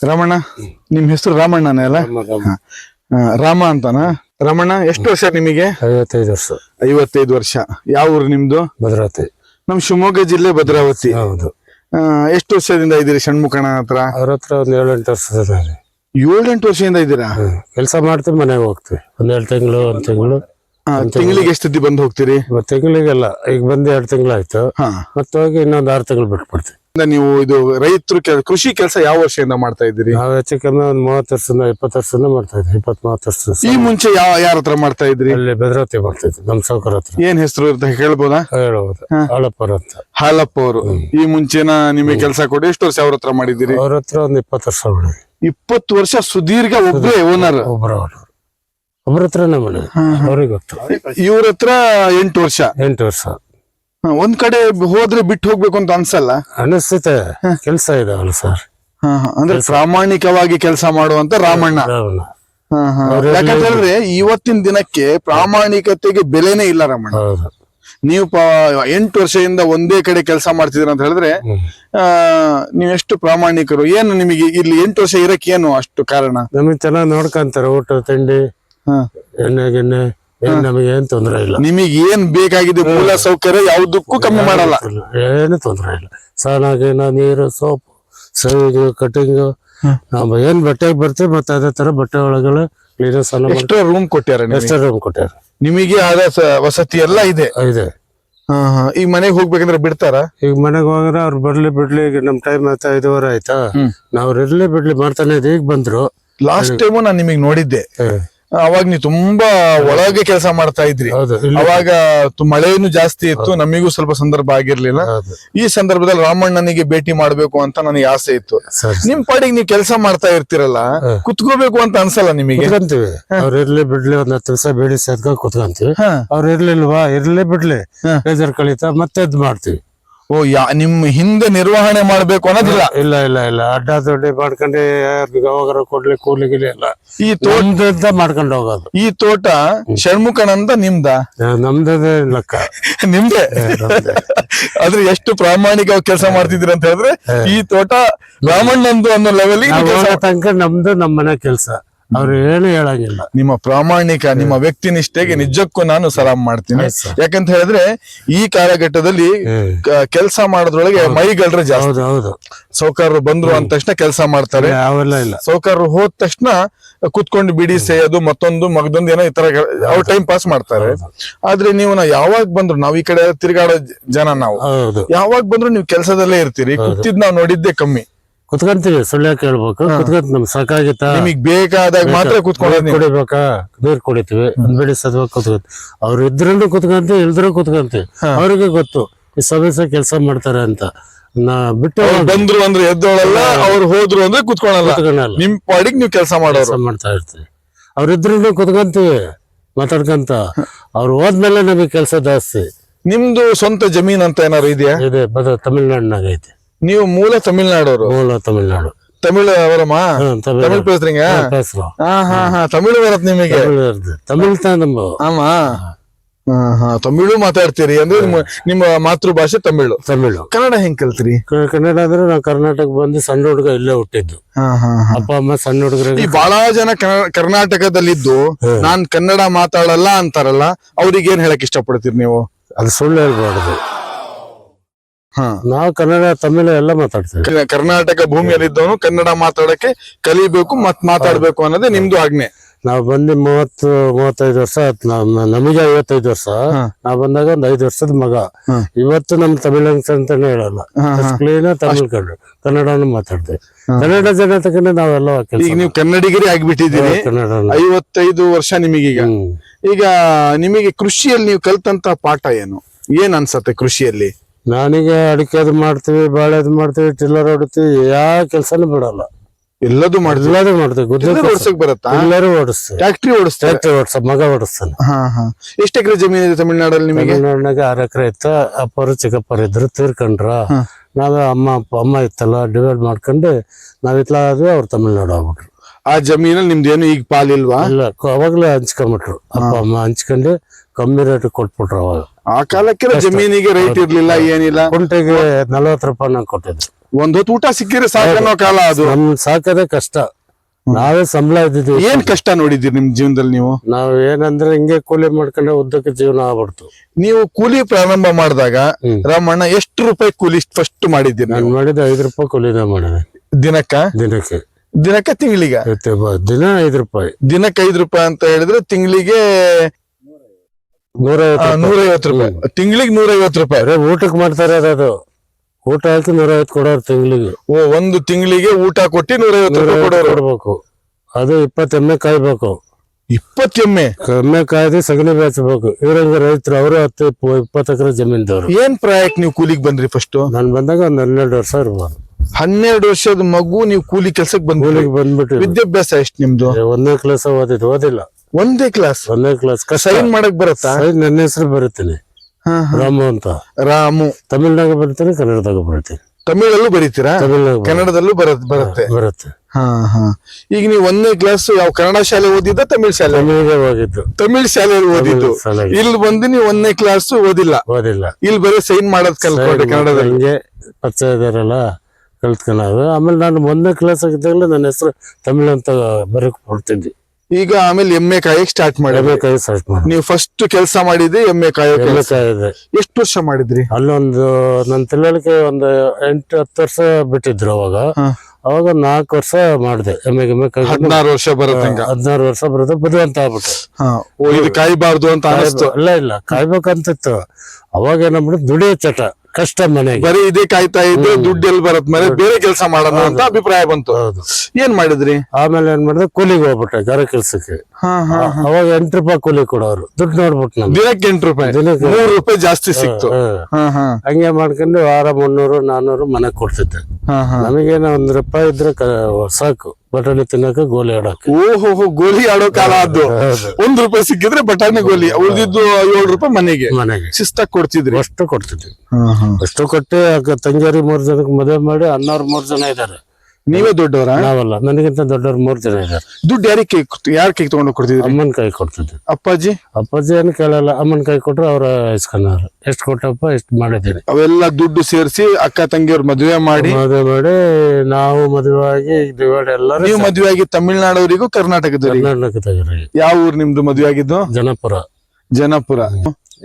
A: ರಾಮಣ್ಣ? ನಿಮ್ ಹೆಸರು ರಾಮಣ್ಣನೇ ಅಲ್ಲ? ರಾಮ ಅಂತನ? ರಮಣ ಎಷ್ಟು ವರ್ಷ ನಿಮಗೆ?
B: ಐವತ್ತೈದು ವರ್ಷ.
A: ಐವತ್ತೈದು ವರ್ಷ. ಯಾವ ಊರು ನಿಮ್ದು?
B: ಭದ್ರಾವತಿ.
A: ನಮ್ ಶಿವಮೊಗ್ಗ ಜಿಲ್ಲೆ ಭದ್ರಾವತಿ.
B: ಹೌದು.
A: ಎಷ್ಟು ವರ್ಷದಿಂದ ಇದ್ದೀರಿ ಷಣ್ಮುಖಣ ಹತ್ರ?
B: ಅವ್ರ ಹತ್ರ ಒಂದ್ ಏಳೆಂಟು ವರ್ಷದ
A: ಏಳೆಂಟು ವರ್ಷದಿಂದ ಇದ್ದೀರಾ?
B: ಕೆಲಸ ಮಾಡ್ತೀವಿ ಮನೆಗೆ ಹೋಗ್ತೀವಿ. ಒಂದ್ ಎರಡು ತಿಂಗಳು ಒಂದ್ ತಿಂಗಳು.
A: ಆ, ತಿಂಗಳಿಗೆ ಎಷ್ಟು ಬಂದು ಹೋಗ್ತೀರಿ?
B: ತಿಂಗಳಿಗೆಲ್ಲ. ಈಗ ಬಂದು ಎರಡು ತಿಂಗಳಾಯ್ತು. ಮತ್ತೆ ಹೋಗಿ ಇನ್ನೊಂದ್ ಆರು ತಿಂಗಳು ಬಿಟ್ಬಿಡ್ತೀವಿ.
A: ನೀವು ಇದು ರೈತರು ಕೃಷಿ ಕೆಲಸ ಯಾವ ವರ್ಷದಿಂದ ಮಾಡ್ತಾ ಇದ್ದೀರಿ?
B: ನಾವು ಹೆಚ್ಚು ಕಮ್ಮಿ ಒಂದ್ ಮೂವತ್ತು ವರ್ಷದಿಂದ ಇಪ್ಪತ್ತು ವರ್ಷದಿಂದ ಮಾಡ್ತಾ ಇದ್ವಿ ಇಪ್ಪತ್ ಮೂವತ್ತು ವರ್ಷ
A: ಈ ಮುಂಚೆ ಯಾವ ಯಾರ ಹತ್ರ ಮಾಡ್ತಾ ಇದ್ರಿ?
B: ಅಲ್ಲಿ ಭದ್ರಾವತಿ ಮಾಡ್ತಾ ಇದ್ವಿ ನಮ್ ಸೌಕರ್ ಹತ್ರ.
A: ಏನ್ ಹೆಸರು ಅಂತ ಹೇಳ್ಬೋದಾ?
B: ಹೇಳ್ಬೋದು. ಹಾಲಪ್ಪ ಅಂತ
A: ಹಾಲಪ್ಪ ಅವರು ಈ ಮುಂಚೆನ ನಿಮಗೆ ಕೆಲಸ ಕೊಡಿ ಎಷ್ಟು ವರ್ಷ ಅವ್ರ ಹತ್ರ ಮಾಡಿದ್ದೀರಿ?
B: ಅವ್ರ ಹತ್ರ ಒಂದ್ ಇಪ್ಪತ್ತು ವರ್ಷ ಮಾಡಿದ್ವಿ.
A: ಇಪ್ಪತ್ತು ವರ್ಷ ಸುದೀರ್ಘ ಒಬ್ಬರೇ ಓನರ್
B: ಒಬ್ಬರವರು ಒಬ್ಬರ ಒಬ್ರ ಹತ್ರನೇ ಮಾಡಿದ್ವಿ. ಅವ್ರಿಗೆ ಗೊತ್ತು.
A: ಇವ್ರ ಹತ್ರ ಎಂಟು ವರ್ಷ.
B: ಎಂಟು ವರ್ಷ.
A: ಒಂದ್ ಕಡೆ ಹೋದ್ರೆ ಬಿಟ್ಟು ಹೋಗ್ಬೇಕು ಅಂತ ಅನ್ಸಲ್ಲ?
B: ಅನಿಸುತ್ತೆ. ಕೆಲಸ ಇದಾವಲ್ಲ ಸರ್.
A: ಹ, ಹ, ಅಂದ್ರೆ ಪ್ರಾಮಾಣಿಕವಾಗಿ ಕೆಲಸ ಮಾಡುವಂತ ರಾಮಣ್ಣ. ಹ, ಹ. ಯಾಕಂತ ಹೇಳಿದ್ರೆ ಇವತ್ತಿನ ದಿನಕ್ಕೆ ಪ್ರಾಮಾಣಿಕತೆಗೆ ಬೆಲೆನೇ ಇಲ್ಲ ರಾಮಣ್ಣ.
B: ಹೌದು.
A: ನೀವು ಪ ಎಂಟು ವರ್ಷದಿಂದ ಒಂದೇ ಕಡೆ ಕೆಲಸ ಮಾಡ್ತಿದ್ದೀರ ಅಂತ ಹೇಳಿದ್ರೆ
B: ಹ್ಮ್.
A: ಆ ನೀವು ಎಷ್ಟು ಪ್ರಾಮಾಣಿಕರು? ಏನು ನಿಮಗೆ ಇಲ್ಲಿ ಎಂಟು ವರ್ಷ ಇರಕ್ಕೆ ಏನು ಅಷ್ಟು ಕಾರಣ?
B: ನಮಗೆ ಚೆನ್ನಾಗಿ ನೋಡ್ಕೊಂತಾರೆ ಊಟ ತಿಂಡಿ
A: ಹ.
B: ಎಣ್ಣೆ ಗಿಣ್ಣೆ. ಏನ್ ನಮಗೆ ಏನ್ ತೊಂದ್ರೆ ಇಲ್ಲ.
A: ನಿಮಗೆ ಏನ್ ಬೇಕಾಗಿದೆ ಮೂಲ ಸೌಕರ್ಯ ಯಾವುದಕ್ಕೂ ಕಮ್ಮಿ ಮಾಡಲ್ಲ.
B: ಏನು ತೊಂದರೆ ಇಲ್ಲ. ಸ್ನಾನ ಗೀನ ನೀರು ಸೋಪ್ ಸೈಡ್ ಕಟಿಂಗ್. ನಾವು ಏನ್ ಬಟ್ಟೆ ಬರ್ತೇವೆ ಮತ್ತೆ ಅದೇ ತರ ಬಟ್ಟೆ ಒಳಗಡೆ ಕ್ಲೀನಸ್ ಮಾಡಿ
A: ರೂಮ್ ಕೊಟ್ಟಾರ ನಿಮಗೆ?
B: ರೂಮ್ ಕೊಟ್ಟ್ಯಾರ.
A: ನಿಮಗೆ ಆದ ಸ- ವಸತಿ ಎಲ್ಲ ಇದೆ?
B: ಇದೆ.
A: ಹಾ, ಹಾ. ಈಗ ಮನೆಗೆ ಹೋಗ್ಬೇಕಂದ್ರೆ ಬಿಡ್ತಾರ?
B: ಈಗ ಮನೆಗೆ ಹೋದ್ರೆ ಅವ್ರು ಬರ್ಲಿ ಬಿಡ್ಲಿ ಈಗ ನಮ್ ಟೈಮ್ ಆಯ್ತಾ ಐದುವರೆ ಆಯ್ತಾ. ನಾವ್ ಇರ್ಲಿ ಬಿಡ್ಲಿ ಮಾಡ್ತಾನೆ ಇದ್ದೀವಿ. ಈಗ ಬಂದ್ರು.
A: ಲಾಸ್ಟ್ ಟೈಮು ನಾನು ನಿಮಗೆ ನೋಡಿದ್ದೆ. ಅವಾಗ ನೀವು ತುಂಬಾ ಒಳಗೆ ಕೆಲಸ ಮಾಡ್ತಾ ಇದ್ರಿ. ಅವಾಗ ಮಳೆನೂ ಜಾಸ್ತಿ ಇತ್ತು ನಮಿಗೂ ಸ್ವಲ್ಪ ಸಂದರ್ಭ ಆಗಿರ್ಲಿಲ್ಲ. ಈ ಸಂದರ್ಭದಲ್ಲಿ ರಾಮಣ್ಣನಿಗೆ ಭೇಟಿ ಮಾಡ್ಬೇಕು ಅಂತ ನನಗೆ ಆಸೆ ಇತ್ತು. ನಿಮ್ ಪಾಡಿಗೆ ನೀವು ಕೆಲಸ ಮಾಡ್ತಾ ಇರ್ತಿರಲ್ಲ ಕುತ್ಕೋಬೇಕು ಅಂತ ಅನ್ಸಲ್ಲ ನಿಮಗೆ?
B: ಅವ್ರ ಇರ್ಲಿ ಬಿಡ್ಲಿ ಒಂದ್ ಹತ್ತು ದಿವಸ ಬೇಡಿ ಸದ್ಕ ಕುತ್ಕೊಂತೀವಿ. ಅವ್ರ ಇರ್ಲಿಲ್ವಾ? ಇರ್ಲಿ ಬಿಡ್ಲಿ. ಬೇಜಾರ್ ಕಳೀತಾ ಮತ್ತೆ ಇದ್ ಮಾಡ್ತೀವಿ.
A: ಓ ಯಾ ನಿಮ್ ಹಿಂದೆ ನಿರ್ವಹಣೆ ಮಾಡ್ಬೇಕು ಅನ್ನೋದಿಲ್ಲ?
B: ಇಲ್ಲ ಇಲ್ಲ ಇಲ್ಲ ಅಡ್ಡ ದೊಡ್ಡ ಮಾಡ್ಕೊಂಡು ಯಾರಿಗ ಹೋಗಾರ ಕೊಡ್ಲಿ ಕೂಲಿ ಗಿಲಿ ಎಲ್ಲ.
A: ಈ ತೋಟ
B: ನಮ್ದಂತ ಮಾಡ್ಕೊಂಡು ಹೋಗೋದು.
A: ಈ ತೋಟ ಷಣ್ಮುಖನಂದ ನಿಮ್ದ? <laughs>
B: ನಮ್ದೇ ನಮ್ದದೇ ಲೆಕ್ಕ.
A: ನಿಮ್ದೆ? ಆದ್ರೆ ಎಷ್ಟು ಪ್ರಾಮಾಣಿಕವಾಗಿ ಕೆಲಸ ಮಾಡ್ತಿದ್ದೀರ ಅಂತ ಹೇಳಿದ್ರೆ ಈ ತೋಟ ರಾಮಣ್ಣಂದು ಅನ್ನೋ ಲೆವೆಲ್
B: ತನಕ ನಮ್ದು ನಮ್ಮನೆ ಕೆಲ್ಸ. ಅವ್ರು ಏನು ಹೇಳಂಗಿಲ್ಲ.
A: ನಿಮ್ಮ ಪ್ರಾಮಾಣಿಕ ನಿಮ್ಮ ವ್ಯಕ್ತಿ ನಿಷ್ಠೆಗೆ ನಿಜಕ್ಕೂ ನಾನು ಸಲಾಮ್ ಮಾಡ್ತೀನಿ. ಯಾಕಂತ ಹೇಳಿದ್ರೆ ಈ ಕಾಲಘಟ್ಟದಲ್ಲಿ. ಕೆಲಸ ಮಾಡೋದ್ರೊಳಗೆ ಮೈಗಳ್ರೆ ಜಾಸ್ತಿ.
B: ಹೌದು
A: ಸೌಕರ್ಯರು ಬಂದ್ರು ಅಂದ ತಕ್ಷಣ ಕೆಲಸ ಮಾಡ್ತಾರೆ.
B: ಅವೆಲ್ಲ ಇಲ್ಲ.
A: ಸೌಕರ್ಯರು ಹೋದ ತಕ್ಷಣ ಕುತ್ಕೊಂಡು ಬಿಡಿ ಸೇಯೋದು ಮತ್ತೊಂದು ಮಗದೊಂದು ಏನೋ ಈ ತರ ಅವ್ರು ಟೈಮ್ ಪಾಸ್ ಮಾಡ್ತಾರೆ. ಆದ್ರೆ ನೀವು ನಾವು ಯಾವಾಗ ಬಂದ್ರು ನಾವು ಈ ಕಡೆ ತಿರುಗಾಡೋ ಜನ ನಾವು.
B: ಹೌದು.
A: ಯಾವಾಗ ಬಂದ್ರು ನೀವು ಕೆಲಸದಲ್ಲೇ ಇರ್ತೀರಿ ಕುತ್ತಿದ್ ನಾವು ನೋಡಿದ್ದೆ ಕಮ್ಮಿ.
B: ಕುತ್ಕೊಂತೀವಿ ಸುಳ್ಳ ಕೇಳ್ಬೇಕು ಕುತ್ಕೊಂತ ನಮ್ ಸಾಕಾಗಿತ್ತ?
A: ನಿಮಗ್ ಬೇಕಾದಾಗ ಮಾತ್ರ ಕುತ್ಕೊಳ್ಳೋದು
B: ಕುಡಿಬೇಕಾ? ನೀರ್ ಕುಡಿತೀವಿ. ಒಂದ್ ಬಿಡಿ ಸದ್ವಾಗ ಕುತ್ಕೊಂತ ಅವ್ರ ಇದ್ರೂ ಕುತ್ಕೊಂತೀವಿ ಇಲ್ದ್ರೂ ಕುತ್ಕೊಂತೀವಿ. ಅವ್ರಿಗೆ ಗೊತ್ತು ಈ ಸದಸ್ಯ ಕೆಲಸ ಮಾಡ್ತಾರೆ ಅಂತ. ನಾ ಬಿಟ್ಟು
A: ಬಂದ್ರು ಅಂದ್ರೆ ಎದ್ದೋಳಲ್ಲ ಅವ್ರು ಹೋದ್ರು ಅಂದ್ರೆ ಕುತ್ಕೊಳಲ್ಲ. ನಿಮ್ ಪಾಡಿಗೆ ನೀವು ಕೆಲಸ ಮಾಡೋರು.
B: ಮಾಡ್ತಾ ಇರ್ತೀವಿ. ಅವ್ರ ಇದ್ರೂ ಕುತ್ಕೊಂತೀವಿ ಮಾತಾಡ್ಕಂತ. ಅವ್ರು ಹೋದ್ಮೇಲೆ ನಮಗೆ ಕೆಲಸ ಜಾಸ್ತಿ.
A: ನಿಮ್ದು ಸ್ವಂತ ಜಮೀನ್ ಅಂತ ಏನಾರು ಇದೆಯಾ?
B: ಇದೆ ಬದ ತಮಿಳ್ನಾಡಿನಾಗ ಐತೆ
A: ನೀವು ಮೂಲ ತಮಿಳ್ನಾಡೋರು?
B: ಮೂಲ ತಮಿಳ್ನಾಡು.
A: ತಮಿಳ್ ಅವರಮ್ಮ?
B: ತಮಿಳು ತಮಿಳ್
A: ತಮಿಳ್ ಪೇಸ್ರಿಂಗ
B: ಹೆಸ್ರು.
A: ಹಾ ಹಾ ಹಾ. ತಮಿಳು ನಿಮಗೆ?
B: ತಾ ನಮ್ಮ
A: ಹಾ ತಮಿಳು ಮಾತಾಡ್ತೀರಿ ಅಂದ್ರೆ ನಿಮ್ಮ ನಿಮ್ಮ ಮಾತೃಭಾಷೆ ತಮಿಳು.
B: ತಮಿಳು.
A: ಕನ್ನಡ ಹೆಂಗ್ ಕಲ್ತ್ರಿ?
B: ಕನ್ನಡ ಅಂದ್ರೆ ನಾವು ಕರ್ನಾಟಕ ಬಂದು ಸಣ್ಣ ಹುಡುಗ ಇಲ್ಲೇ ಹುಟ್ಟಿದ್ದು. ಅಪ್ಪ ಅಮ್ಮ ಸಣ್ಣ
A: ಹುಡುಗರ.
B: ಹುಡುಗರಿಗೆ
A: ಬಹಳ ಜನ ಕರ್ನಾಟಕದಲ್ಲಿ ಕರ್ನಾಟಕದಲ್ಲಿದ್ದು ನಾನ್ ಕನ್ನಡ ಮಾತಾಡಲ್ಲ ಅಂತಾರಲ್ಲ ಅವ್ರಿಗೆ ಏನ್ ಹೇಳಕ್ ಇಷ್ಟಪಡ್ತೀರಿ ನೀವು?
B: ಅದು ಸುಳ್ಳು ಹೇಳ್ಬಾರ್ದು. ನಾವು ಕನ್ನಡ ತಮಿಳು ಎಲ್ಲ ಮಾತಾಡ್ತೇವೆ.
A: ಕರ್ನಾಟಕ ಭೂಮಿಯಲ್ಲಿ ಇದ್ದವನು ಕನ್ನಡ ಮಾತಾಡಕ್ಕೆ ಕಲಿಬೇಕು ಮತ್ ಮಾತಾಡ್ಬೇಕು ಅನ್ನೋದೇ ನಿಮ್ದು ಆಜ್ಞೆ.
B: ನಾವ್ ಬಂದು ಮೂವತ್ತು ಮೂವತ್ತೈದು ವರ್ಷ ಆಯ್ತು. ನಮಗೆ ಐವತ್ತೈದು ವರ್ಷ. ನಾವ್ ಬಂದಾಗ ಒಂದ್ ಐದು ವರ್ಷದ ಮಗ. ಇವತ್ತು ನಮ್ ತಮಿಳಂಗ್ಸ್ ಅಂತಾನೆ ಹೇಳಲ್ಲ. ಕ್ಲೀನ್ ತಮಿಳ್ ಕಂಡು ಕನ್ನಡನು ಮಾತಾಡ್ತೇವೆ. ಕನ್ನಡ ಜನ ತಗೊಂಡು ನಾವೆಲ್ಲ
A: ಈಗ ನೀವು ಕನ್ನಡಿಗರೇ ಆಗ್ಬಿಟ್ಟಿದ್ದೀರಿ.
B: ಕನ್ನಡ
A: ಐವತ್ತೈದು ವರ್ಷ ನಿಮಗೀಗ. ಈಗ ನಿಮಗೆ ಕೃಷಿಯಲ್ಲಿ ನೀವು ಕಲ್ತಂತ ಪಾಠ ಏನು? ಏನ್ ಅನ್ಸತ್ತೆ ಕೃಷಿಯಲ್ಲಿ?
B: ನಾನೀಗ ಅಡಿಕೆ ಅದು ಮಾಡ್ತೀವಿ ಬಾಳೆದು ಮಾಡ್ತೀವಿ ಟಿಲ್ಲರ್ ಹೊಡಿತೀವಿ ಯಾವ ಕೆಲ್ಸನೂ ಬಿಡಲ್ಲ.
A: ಎಲ್ಲದೂ ಮಾಡಿದ್ವಿ
B: ಎಲ್ಲರೂ ಮಾಡ್ತೀವಿ ಗುದ್ದೆ
A: ಓಡಿಸಕ್ ಬರತ್ತಾ?
B: ಎಲ್ಲರೂ ಓಡಿಸ್ತೀವಿ
A: ಟ್ಯಾಕ್ಟ್ರಿ ಓಡಿಸ್ತಾರೆ
B: ಟ್ರ್ಯಾಕ್ಟರ್ ಓಡಿಸ ಮಗ ಓಡಿಸ್ತಾನೆ
A: ಹಾ ಹಾ. ಎಷ್ಟು ಎಕರೆ ಜಮೀನು ಇದೆ ತಮಿಳ್ನಾಡಲ್ಲಿ ನಿಮಗೆ?
B: ತಮಿಳ್ನಾಡಿನಾಗ ಆರು ಎಕರೆ ಇತ್ತು. ಅಪ್ಪರು ಚಿಕ್ಕಪ್ಪರು ಇದ್ರು ತೀರ್ಕೊಂಡ್ರ. ನಾವೇ ಅಮ್ಮ ಅಪ್ಪ ಅಮ್ಮ ಇತ್ತಲ್ಲ ಡಿವೈಡ್ ಮಾಡ್ಕೊಂಡು ನಾವ್ ಇತ್ಲ ಆದ್ವಿ ಅವ್ರು ತಮಿಳ್ನಾಡು ಹೋಗ್ಬಿಟ್ರು.
A: ಆ ಜಮೀನಲ್ಲಿ ನಿಮ್ದೇನು ಈಗ ಪಾಲಿಲ್ವಾ
B: ಇಲ್ಲ ಅವಾಗಲೇ ಅವಾಗ್ಲೇ ಹಂಚ್ಕೊಂಬಿಟ್ರು. ಅಪ್ಪ ಅಮ್ಮ ಹಂಚ್ಕೊಂಡು ಕಮ್ಮಿ ರೇಟ್ ಕೊಟ್ಬಿಟ್ರು ಅವಾಗ.
A: ಆ ಕಾಲಕ್ಕೆ ಜಮೀನಿಗೆ ರೇಟ್ ಇರ್ಲಿಲ್ಲ ಏನಿಲ್ಲ.
B: ಕುಂಟೆಗೆ ನಲವತ್ತು ರೂಪಾಯಿ ನಾವು ಕೊಟ್ಟಿದ್ರು.
A: ಒಂದ್ ಹೊತ್ತು ಊಟ ಸಿಕ್ಕಿದ್ರೆ ಸಾಕನ್ನೋ ಕಾಲ ಅದು.
B: ನಮ್ ಸಾಕದೇ ಕಷ್ಟ. ನಾವೇ ಸಂಬಳ ಇದ್ದಿದ್ವಿ
A: ಏನ್ ಕಷ್ಟ ನೋಡಿದ್ದೀರಿ ನಿಮ್ ಜೀವನದಲ್ಲಿ ನೀವು?
B: ನಾವ್ ಏನಂದ್ರೆ ಹಿಂಗೆ ಕೂಲಿ ಮಾಡ್ಕೊಂಡ್ರೆ ಉದ್ದಕ್ಕೆ ಜೀವನ ಆಗ್ಬಿಡ್ತು.
A: ನೀವು ಕೂಲಿ ಪ್ರಾರಂಭ ಮಾಡಿದಾಗ. ರಾಮಣ್ಣ ಎಷ್ಟು ರೂಪಾಯಿ ಕೂಲಿ ಫಸ್ಟ್ ಮಾಡಿದ್ದೀರಿ
B: ನಾನು ಮಾಡಿದ ಐದು ರೂಪಾಯಿ ಕೂಲಿನ ಮಾಡಿದೆ.
A: ದಿನಕ್ಕ?
B: ದಿನಕ್ಕೆ.
A: ದಿನಕ್ಕ ತಿಂಗಳಿಗೆ?
B: ಇವತ್ತು ಬ- ದಿನ ಐದು ರೂಪಾಯಿ.
A: ದಿನಕ್ಕೆ ಐದು ರೂಪಾಯಿ ಅಂತ ಹೇಳಿದ್ರೆ ತಿಂಗಳಿಗೆ
B: ನೂರೈವತ್ತು ರೂಪಾಯಿ.
A: ತಿಂಗಳಿಗೆ ನೂರೈವತ್ತು ರೂಪಾಯಿ.
B: ಊಟಕ್ಕೆ ಮಾಡ್ತಾರೆ ಅದು ಊಟ ಹಾಕಿ ನೂರೈವತ್ತು ಕೊಡೋರು ತಿಂಗಳಿಗೆ.
A: ಓ ಒಂದು ತಿಂಗಳಿಗೆ ಊಟ ಕೊಟ್ಟು ನೂರೈವತ್ತು ರೂಪಾಯಿ ಕೊಡೋರು.
B: ಕೊಡ್ಬೇಕು. ಅದು ಇಪ್ಪತ್ತೆಮ್ಮೆ ಕಾಯ್ಬೇಕು.
A: ಇಪ್ಪತ್ತೆಮ್ಮೆ ಎಮ್ಮೆ?
B: ಕಾಯ್ದು ಸಗಣಿ ಬೆಳೆಸಬೇಕು ಇವ್ರಂಗ ರೈತರು ಅವರು ಹತ್ತು ಇಪ್ಪ- ಇಪ್ಪತ್ತು ಎಕರೆ ಜಮೀನ್ದವ್ರು.
A: ಏನ್ ಪ್ರಾಯಕ್ಕೆ ನೀವು ಕೂಲಿಗೆ ಬಂದ್ರಿ ಫಸ್ಟ್
B: ನಾನು ಬಂದಾಗ ಒಂದ್ ಹನ್ನೆರಡು ವರ್ಷ ಇರ್ಬೋದು.
A: ಹನ್ನೆರಡು ವರ್ಷದ ಮಗು ನೀವು ಕೂಲಿ ಕೆಲ್ಸಕ್ಕೆ
B: ಕೂಲಿಗೆ ಬಂದ್ಬಿಟ್ಟು
A: ವಿದ್ಯಾಭ್ಯಾಸ ಎಷ್ಟು ನಿಮ್ದು?
B: ಒಂದನೇ ಕ್ಲಾಸ್ ಓದಿದ್ದು ಓದಿಲ್ಲ.
A: ಒಂದೇ ಕ್ಲಾಸ್
B: ಒಂದೇ ಕ್ಲಾಸ್
A: ಸೈನ್ ಮಾಡಕ್ ಬರುತ್ತಾ?
B: ಸೈನ್ ನನ್ನ ಹೆಸರು ಬರುತ್ತೇನೆ. ರಾಮು ಅಂತ.
A: ರಾಮು.
B: ತಮಿಳ್ನಾಗ ಬರುತ್ತೇನೆ ಕನ್ನಡದಾಗ ಬರ್ತೀನಿ.
A: ತಮಿಳಲ್ಲೂ ಬರೀತೀರಾ? ಕನ್ನಡದಲ್ಲೂ ಬರತ್ ಬರುತ್ತೆ.
B: ಬರುತ್ತೆ.
A: ಈಗ ನೀವು ಒಂದನೇ ಕ್ಲಾಸ್ ಯಾವ ಕನ್ನಡ ಶಾಲೆ ಓದಿದ್ದ ತಮಿಳ್ ಶಾಲೆ?
B: ಹೋಗಿದ್ದು
A: ತಮಿಳ್ ಶಾಲೆಯಲ್ಲಿ ಓದಿದ್ದು. ಇಲ್ಲಿ ಬಂದು ನೀವು ಒಂದನೇ ಕ್ಲಾಸ್ ಓದಿಲ್ಲ.
B: ಓದಿಲ್ಲ.
A: ಇಲ್ಲಿ ಬರೀ ಸೈನ್ ಮಾಡೋದ್ ಕಲ್ತ್ಕೊಂಡೆ ಕನ್ನಡದಲ್ಲಿ.
B: ಹಿಂಗೆ ಪರಿಚಯ ಇದಾರಲ್ಲ ಕಲ್ತ್ಕೊಳ್ಳೋದು ಆಮೇಲೆ ನಾನು ಒಂದನೇ ಕ್ಲಾಸ್ ಆಗಿದ್ದಾಗಲೇ ನನ್ನ ಹೆಸರು ತಮಿಳ್ ಅಂತ ಬರಕ್ ಕೊಡ್ತಿದ್ದೆ.
A: ಈಗ ಆಮೇಲೆ ಎಮ್ಮೆ ಕಾಯಕ್ ಸ್ಟಾರ್ಟ್ ಮಾಡಿ
B: ಎಮ್ಮೆ ಕಾಯಿ ಸ್ಟಾರ್ಟ್ ಮಾಡಿ
A: ನೀವು ಫಸ್ಟ್ ಕೆಲಸ ಮಾಡಿದ್ರಿ ಎಮ್ಮೆ ಕಾಯೋ
B: ಎಮ್ಮೆ
A: ಕೆಲಸ. ಎಷ್ಟು ವರ್ಷ ಮಾಡಿದ್ರಿ?
B: ಅಲ್ಲೊಂದು ನನ್ನ ತಿಳುವಳಿಕೆ ಒಂದು ಎಂಟು ಹತ್ತು ವರ್ಷ ಬಿಟ್ಟಿದ್ರು ಅವಾಗ. ಅವಾಗ ನಾಲ್ಕು ವರ್ಷ ಮಾಡಿದೆ. ಎಮ್ಮೆ ಎಮ್ಮೆ ಕಾಯಿ
A: ಹದಿನಾರು ವರ್ಷ ಬರುತ್ತೆ ಹಂಗ.
B: ಹದಿನಾರು ವರ್ಷ ಬರುತ್ತೆ ಬದುವಂತ ಆಗ್ಬಿಟ್ಟು
A: ಹಾ. ಓ ಇದು ಕಾಯ್ಬಾರ್ದು ಅಂತ ಅನಿಸ್ತು.
B: ಇಲ್ಲ ಇಲ್ಲ ಕಾಯ್ಬೇಕಂತಿತ್ತು. ಅವಾಗ ಏನಾಗ್ಬಿಟ್ಟು ದುಡಿಯೋ ಚಟ. ಕಷ್ಟ ಮನೆ
A: ಬರೀ ಇದೇ ಕಾಯ್ತಾ ಇದ್ರೆ ದುಡ್ಡು ಎಲ್ಲಿ ಬರತ್ ಮನೆ ಬೇರೆ ಕೆಲಸ ಮಾಡೋಣ ಅಂತ ಅಭಿಪ್ರಾಯ ಬಂತು. ಏನ್ ಮಾಡಿದ್ರಿ?
B: ಆಮೇಲೆ ಏನ್ ಮಾಡಿದ್ರೆ ಕೂಲಿಗೆ ಹೋಗ್ಬಿಟ್ಟೆ ಗರ ಕೆಲ್ಸಕ್ಕೆ. ಅವಾಗ ಎಂಟು ರೂಪಾಯಿ ಕೂಲಿ ಕೊಡೋರು. ದುಡ್ಡು ನೋಡ್ಬಿಟ್ಟು
A: ದಿನಕ್ಕೆ ಎಂಟು ರೂಪಾಯಿ.
B: ದಿನಕ್ಕೆ
A: ಮೂರು ರೂಪಾಯಿ ಜಾಸ್ತಿ ಸಿಕ್ತು.
B: ಹಂಗೆ ಮಾಡ್ಕೊಂಡು ವಾರ ಮುನ್ನೂರು ನಾನೂರು ಮನೆ ಕೊಡ್ತಿದ್ದೆ. ನಮಗೇನೋ ಒಂದ್ ರೂಪಾಯಿ ಇದ್ರೆ ಸಾಕು. ಬಟಾಣಿ ತಿನ್ನಕ ಗೋಲಿ ಆಡೋಕೆ.
A: ಓಹೋ ಗೋಲಿ ಆಡೋ ಕಾಲ ಅದು. ಒಂದ್ ರೂಪಾಯಿ ಸಿಕ್ಕಿದ್ರೆ ಬಟಾಣಿ ಗೋಲಿ. ಉಳಿದಿದ್ದು ಏಳು ರೂಪಾಯಿ ಮನೆಗೆ.
B: ಮನೆಗೆ.
A: ಶಿಸ್ತಾಗಿ ಕೊಡ್ತಿದ್ರಿ.
B: ಅಷ್ಟು ಕೊಡ್ತಿದ್ವಿ. ಅಷ್ಟು ಕೊಟ್ಟು ಅಕ್ಕ ತಂಗಿಯರಿ ಮೂರ್ ಜನಕ್ಕೆ ಮದುವೆ ಮಾಡಿ ಅಣ್ಣವ್ರು ಮೂರ್ ಜನ ಇದಾರೆ
A: ನೀವೇ ದೊಡ್ಡವರ?
B: ನಾವಲ್ಲ ನನಗಿಂತ ದೊಡ್ಡವ್ರು ಮೂರ್ ಜನ ಇದ್ದಾರೆ.
A: ದುಡ್ಡು ಯಾರಿಗೆ ಯಾರ ಕೈ ತಗೊಂಡು ಕೊಡ್ತಿದ್ರು?
B: ಅಮ್ಮನ ಕೈ ಕೊಡ್ತಿದ್ದೆ.
A: ಅಪ್ಪಾಜಿ?
B: ಅಪ್ಪಾಜಿ ಏನು ಕೇಳಲ್ಲ ಅಮ್ಮನ ಕೈ ಕೊಟ್ರು ಅವ್ರ ಇಸ್ಕೊಂಡವ್ರು ಎಷ್ಟು ಕೊಟ್ಟಪ್ಪ ಎಷ್ಟು ಮಾಡಿದ್ದೀನಿ.
A: ಅವೆಲ್ಲ ದುಡ್ಡು ಸೇರಿಸಿ ಅಕ್ಕ ತಂಗಿಯವ್ರ ಮದುವೆ ಮಾಡಿ
B: ಮದುವೆ ಮಾಡಿ ನಾವು ಮದುವೆ ಆಗಿ ಡಿವೈಡ್ ಎಲ್ಲ
A: ನೀವು ಮದುವೆ ಆಗಿ ತಮಿಳ್ನಾಡವರಿಗೂ ಕರ್ನಾಟಕದವರಿಗೆ.
B: ಕರ್ನಾಟಕದಾಗ
A: ಯಾವ ಊರ್ ನಿಮ್ದು ಮದುವೆ ಆಗಿದ್ದು
B: ಜನಪುರ.
A: ಜನಪುರ.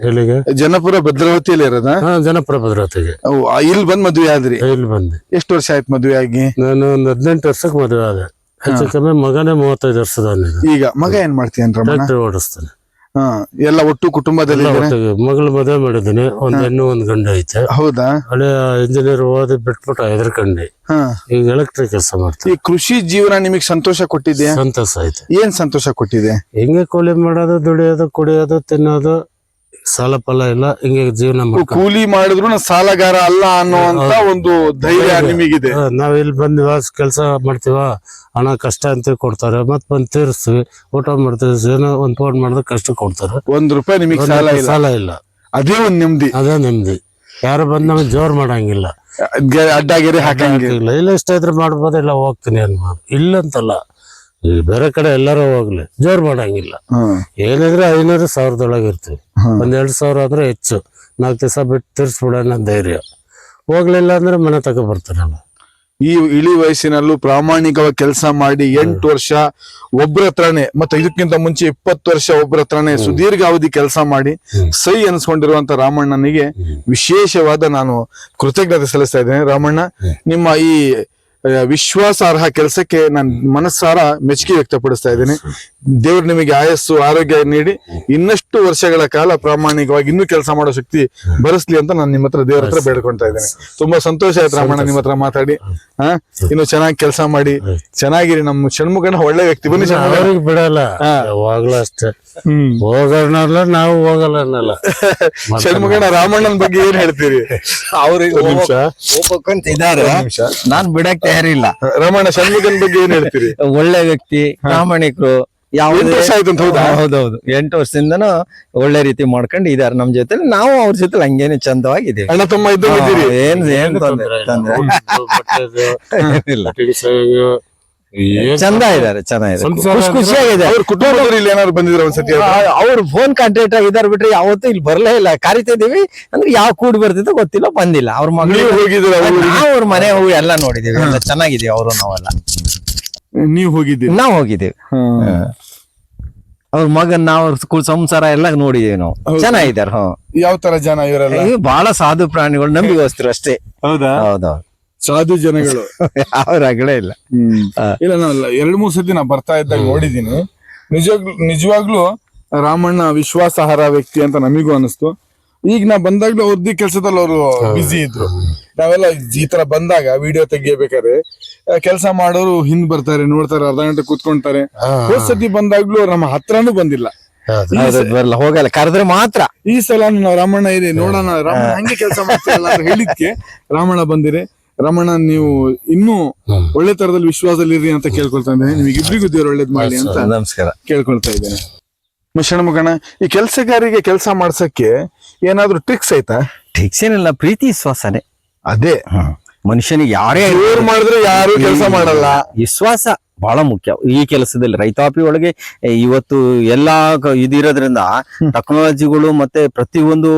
B: ಎಲ್ಲಿಗೆ?
A: ಜನಪುರ ಭದ್ರಾವತಿಯಲ್ಲಿ ಇರೋದ?
B: ಜನಪುರ ಭದ್ರಾವತಿಗೆ.
A: ಇಲ್ಲಿ ಬಂದ್ ಮದ್ವೆ ಆದ್ರಿ?
B: ಇಲ್ಲಿ ಬಂದೆ.
A: ಎಷ್ಟು ವರ್ಷ ಆಯ್ತು ಮದ್ವೆ ಆಗಿ?
B: ನಾನು ಒಂದ್ ಹದಿನೆಂಟು ವರ್ಷಕ್ಕೆ ಮದ್ವೆ ಆದ. ಹೆಚ್ಚು ಕಮ್ಮಿ ಮಗನೇ ಮೂವತ್ತೈದು ವರ್ಷದ
A: ಈಗ. ಮಗ ಏನ್
B: ಮಾಡ್ತೀನಿ ಓಡಿಸ್ತಾನೆ.
A: ಎಲ್ಲ ಒಟ್ಟು ಕುಟುಂಬದಲ್ಲಿ
B: ಮಗಳು ಮದುವೆ ಮಾಡಿದ್ದೀನಿ ಒಂದ್ ಹೆಣ್ಣು ಒಂದ್ ಗಂಡ ಐತೆ.
A: ಹೌದಾ?
B: ಹಳೆ ಇಂಜಿನಿಯರ್ ಓದಿ ಬಿಟ್ಬಿಟ್ಟು ಎದ್ರ
A: ಕಂಡಿ
B: ಈಗ ಎಲೆಕ್ಟ್ರಿಕ್ ಕೆಲಸ ಮಾಡ್ತೀನಿ.
A: ಈ ಕೃಷಿ ಜೀವನ ನಿಮಗೆ ಸಂತೋಷ ಕೊಟ್ಟಿದ್ಯಾ?
B: ಸಂತೋಷ ಆಯ್ತು.
A: ಏನ್ ಸಂತೋಷ ಕೊಟ್ಟಿದೆ?
B: ಹೆಂಗೆ ಕೂಲಿ ಮಾಡೋದು ದುಡಿಯೋದು ಕುಡಿಯೋದು ತಿನ್ನೋದು ಸಾಲ ಫಲ ಇಲ್ಲ ಹಿಂಗೆ ಜೀವನ ಮಾಡ್ಕೊಂಡು
A: ಕೂಲಿ ಮಾಡಿದ್ರು ಸಾಲಗಾರ ಅಲ್ಲ ಅನ್ನುವಂತ ಒಂದು ಧೈರ್ಯ ನಿಮಗಿದೆ.
B: ಹಾ, ನಾವ್ ಇಲ್ಲಿ ಬಂದಿವ ಕೆಲಸ ಮಾಡ್ತೀವ ಹಣ ಕಷ್ಟ ಅಂತ ಕೊಡ್ತಾರೆ ಮತ್ ಬಂದ್ ತೀರಿಸ್ತೀವಿ ಊಟ ಮಾಡ್ತೀವಿ ಏನೋ ಒಂದ್ ಫೋನ್ ಮಾಡಿದ್ರೆ ಕಷ್ಟ ಕೊಡ್ತಾರೆ.
A: ಒಂದ್ ರೂಪಾಯಿ ನಿಮಗೆ ಸಾಲ ಇಲ್ಲ.
B: ಸಾಲ ಇಲ್ಲ.
A: ಅದೇ ಒಂದ್ ನೆಮ್ಮದಿ.
B: ಅದೇ ನೆಮ್ಮದಿ. ಯಾರು ಬಂದ್ ನಮಗೆ ಜೋರ್ ಮಾಡಂಗಿಲ್ಲ.
A: ಅಡ್ಡಾಗಿರಿ ಹಾಕಂಗಿಲ್ಲ. ಹಾಕಂಗೆ
B: ಇಲ್ಲ ಇಷ್ಟ ಇದ್ರೆ ಮಾಡ್ಬೋದು ಇಲ್ಲ ಹೋಗ್ತೀನಿ ಅನ್ಬೋದು. ಇಲ್ಲ ಅಂತಲ್ಲ. ಬೇರೆ ಕಡೆ ಎಲ್ಲರೂ ಹೋಗ್ಲಿ ಜೋರ್ ಮಾಡಂಗಿಲ್ಲ. ಏನಿದ್ರೆ ಐನೂರು ಸಾವಿರದೊಳಗೆ ಇರ್ತೀವಿ. ಒಂದ್ ಎರಡ್ ಸಾವಿರ ಅಂದ್ರೆ ಹೆಚ್ಚು. ನಾಲ್ಕು ದಿವಸ ಬಿಟ್ಟು ತೀರ್ಸ್ಬಿಡೋಣ ಧೈರ್ಯ. ಹೋಗ್ಲಿಲ್ಲ ಅಂದ್ರೆ ಮನೆ ತಗೋ ಬರ್ತಾರಲ್ಲ
A: ಈ ಇಳಿ ವಯಸ್ಸಿನಲ್ಲೂ ಪ್ರಾಮಾಣಿಕವಾಗಿ ಕೆಲಸ ಮಾಡಿ ಎಂಟು ವರ್ಷ ಒಬ್ಬರ ಹತ್ರನೇ ಮತ್ತೆ ಇದಕ್ಕಿಂತ ಮುಂಚೆ ಇಪ್ಪತ್ತು ವರ್ಷ ಒಬ್ಬರ ಹತ್ರನೇ ಸುದೀರ್ಘ ಅವಧಿ ಕೆಲಸ ಮಾಡಿ ಸೈ ಅನ್ಸ್ಕೊಂಡಿರುವಂತ ರಾಮಣ್ಣನಿಗೆ ವಿಶೇಷವಾದ ನಾನು ಕೃತಜ್ಞತೆ ಸಲ್ಲಿಸ್ತಾ ಇದ್ದೇನೆ. ರಾಮಣ್ಣ ನಿಮ್ಮ ಈ ವಿಶ್ವಾಸಾರ್ಹ ಕೆಲಸಕ್ಕೆ ನಾನು ಮನಸ್ಸಾರ ಮೆಚ್ಚುಗೆ ವ್ಯಕ್ತಪಡಿಸ್ತಾ ಇದ್ದೀನಿ. ದೇವರು ನಿಮಗೆ ಆಯಸ್ಸು ಆರೋಗ್ಯ ನೀಡಿ ಇನ್ನಷ್ಟು ವರ್ಷಗಳ ಕಾಲ ಪ್ರಾಮಾಣಿಕವಾಗಿ ಇನ್ನೂ ಕೆಲಸ ಮಾಡೋ ಶಕ್ತಿ ಬರಸ್ಲಿ ಅಂತ ನಾನು ನಿಮ್ಮ ಹತ್ರ ದೇವ್ರ ಹತ್ರ ಬೇಡ್ಕೊಂತಾ ಇದ್ದೇನೆ. ತುಂಬಾ ಸಂತೋಷ ಆಯ್ತು ರಾಮಣ್ಣ ನಿಮ್ಮ ಹತ್ರ ಮಾತಾಡಿ. ಹಾ ಇನ್ನು ಚೆನ್ನಾಗಿ ಕೆಲಸ ಮಾಡಿ. ಚೆನ್ನಾಗಿರಿ ನಮ್ಮ ಷಣ್ಮುಖನ ಒಳ್ಳೆ ವ್ಯಕ್ತಿ. ಬನ್ನಿ
B: ಬಿಡಲ್ಲ. ಯಾವಾಗ್ಲೂ ಅಷ್ಟೇ.
A: ಹ್ಮ್.
B: ಹೋಗೋಣಲ್ಲ ನಾವು ಹೋಗಲ್ಲ ಅನ್ನಲ್ಲ. <laughs>
A: ಷಣ್ಮುಖನ ರಾಮಣ್ಣನ ಬಗ್ಗೆ ಏನ್ ಹೇಳ್ತೀರಿ?
C: ಅವ್ರಿಗೆ
A: ಒಂದ್ ನಿಮಿಷ.
C: ಹೋಗ್ಬೇಕು ಅಂತ ಇದಾರೆ
A: ನಿಮಿಷ.
C: ನಾನ್ ಬಿಡಕ್ ತಯಾರಿಲ್ಲ.
A: ರಮಣ ಷಣ್ಮುಖನ್ ಬಗ್ಗೆ ಏನ್ ಹೇಳ್ತೀರಿ?
C: ಒಳ್ಳೆ ವ್ಯಕ್ತಿ ಪ್ರಾಮಾಣಿಕರು
A: ಎಂಟು
C: ಯಾವುದೇ
A: ವರ್ಷ ಆಯ್ತು ಅಂತ ಹೌದಾ?
C: ಹೌದೌದು ಎಂಟು ವರ್ಷದಿಂದನೂ ಒಳ್ಳೆ ರೀತಿ ಮಾಡ್ಕೊಂಡು ಇದಾರೆ ನಮ್ ಜೊತೆ ನಾವು ಅವ್ರ ಜೊತೆ ಹಂಗೇನೆ ಚಂದವಾಗಿದ್ದೀವಿ.
A: ಅಣ್ಣ ತಮ್ಮ ಇದ್ದಂಗಿದ್ದೀರಿ
C: ಏನ್ ಏನ್ ತೊಂದ್ರೆ ತೊಂದ್ರೆ ಏನಿಲ್ಲ. ಚಂದ ಇದಾರೆ ಚೆನ್ನಾಗಿದೆ ಖುಷಿ ಖುಷಿಯಾಗಿದೆ
A: ಅವ್ರ ಕುಟುಂಬದವ್ರು ಇಲ್ಲಿ ಏನಾದ್ರು ಬಂದಿದ್ರು ಒಂದ್ಸತಿ ಅವ್ರು?
C: ಅವ್ರು ಫೋನ್ ಕಾಂಟ್ಯಾಕ್ಟ್ ಆಗಿದಾರೆ ಬಿಟ್ರೆ ಯಾವತ್ತೂ ಇಲ್ಲಿ ಬರ್ಲೇ ಇಲ್ಲ. ಕರಿತಾ ಇದೀವಿ. ಅಂದ್ರೆ ಯಾವ ಕೂಡ್ ಬರ್ತಿದ್ದೋ ಗೊತ್ತಿಲ್ಲ ಬಂದಿಲ್ಲ. ಅವ್ರ ಮಗಳು ಹೋಗಿದ್ರು ಅವ್ರ ಮನೆ ಹೋಗಿ ಎಲ್ಲ ನೋಡಿದೀವಿ. ಎಲ್ಲ ಚೆನ್ನಾಗಿದೀವಿ ಅವರು ನಾವೆಲ್ಲ.
A: ನೀವು ಹೋಗಿದ್ದೀವಿ
C: ನಾವು ಹೋಗಿದ್ದೀವಿ. ಅವ್ರ ಮಗನ್ ನಾವ್ ಅವ್ರ ಸಂಸಾರ ಎಲ್ಲ ನೋಡಿದೀವಿ ನಾವು? ಚೆನ್ನಾಗಿದ್ದಾರೆ ಹ್ಮ್
A: ಯಾವ ತರ ಜನ ಇವರೆಲ್ಲ?
C: ಬಹಳ ಸಾಧು ಪ್ರಾಣಿಗಳು ನಂಬಿಗೋಸ್ಕರ ಅಷ್ಟೇ.
A: ಹೌದಾ?
C: ಹೌದೌದು.
A: ಸಾಧು ಜನಗಳು. <laughs>
C: ಅವ್ರ ಅಗಳೇ ಇಲ್ಲ.
A: ಇಲ್ಲ ನಾನು ಎರಡ್ ಮೂರ್ ಸತಿ ನಾ ಬರ್ತಾ ಇದ್ದಾಗ ನೋಡಿದೀನಿ. ನಿಜವಾಗ್ಲು ನಿಜವಾಗ್ಲೂ ರಾಮಣ್ಣ ವಿಶ್ವಾಸಾರ್ಹ ವ್ಯಕ್ತಿ ಅಂತ ನಮಿಗೂ ಅನಿಸ್ತು. ಈಗ ನಾ ಬಂದಾಗ್ಲೂ ಅವ್ರದ್ದು ಕೆಲ್ಸದಲ್ಲಿ ಅವರು ಬಿಜಿ ಇದ್ರು. ನಾವೆಲ್ಲ ಈ ತರ ಬಂದಾಗ ವಿಡಿಯೋ ತೆಗಿಬೇಕಾದ್ರೆ ಕೆಲಸ ಮಾಡೋರು ಹಿಂದ್ ಬರ್ತಾರೆ ನೋಡ್ತಾರೆ ಅರ್ಧ ಗಂಟೆ ಕೂತ್ಕೊಂತಾರೆ. ಹೋದ್ ಸತಿ ಬಂದಾಗ್ಲೂ ನಮ್ಮ ಹತ್ರನೂ ಬಂದಿಲ್ಲ.
C: ಹೋಗಲ್ಲ ಕರೆದ್ರೆ ಮಾತ್ರ.
A: ಈ ಸಲ ನಾವು ರಾಮಣ್ಣ ಇದೆ ನೋಡೋಣ ರಾಮಣ್ಣ ಹಂಗೆ ಕೆಲಸ ಮಾಡ್ತಾರಲ್ಲ ಹೇಳಿದ್ಕೆ ರಾಮಣ್ಣ ಬಂದಿರಿ. ರಾಮಣ್ಣ ನೀವು ಇನ್ನೂ ಒಳ್ಳೆ ತರದಲ್ಲಿ ವಿಶ್ವಾಸದಲ್ಲಿ ಇರಿ ಅಂತ ಕೇಳ್ಕೊಳ್ತಾ ಇದ್ದೇನೆ. ನಿಮಗೆ ಇಬ್ಬರಿಗೂ ದೇವರು ಒಳ್ಳೇದ್ ಮಾಡಿ ಅಂತ
C: ನಮಸ್ಕಾರ.
A: ಕೇಳ್ಕೊಳ್ತಾ ಇದ್ದೇನೆ. ಷಣ್ಮುಖಣ್ಣ ಈ ಕೆಲಸಗಾರಿಗೆ ಕೆಲಸ ಮಾಡ್ಸಕ್ಕೆ ಏನಾದ್ರೂ ಟ್ರಿಕ್ಸ್ ಐತಾ?
C: ಏನಿಲ್ಲ ಪ್ರೀತಿ ವಿಶ್ವಾಸನೆ
A: ಅದೇ.
C: ಮನುಷ್ಯನಿಗೆ ಯಾರೇ
A: ಇವ್ರು ಮಾಡಿದ್ರೆ ಯಾರು ಕೆಲಸ ಮಾಡಲ್ಲ.
C: ವಿಶ್ವಾಸ ಬಹಳ ಮುಖ್ಯ. ಈ ಕೆಲಸದಲ್ಲಿ ರೈತಾಪಿ ಒಳಗೆ ಇವತ್ತು ಎಲ್ಲಾ ಇದಿರೋದ್ರಿಂದ ಟೆಕ್ನಾಲಜಿಗಳು ಮತ್ತೆ ಪ್ರತಿಯೊಂದು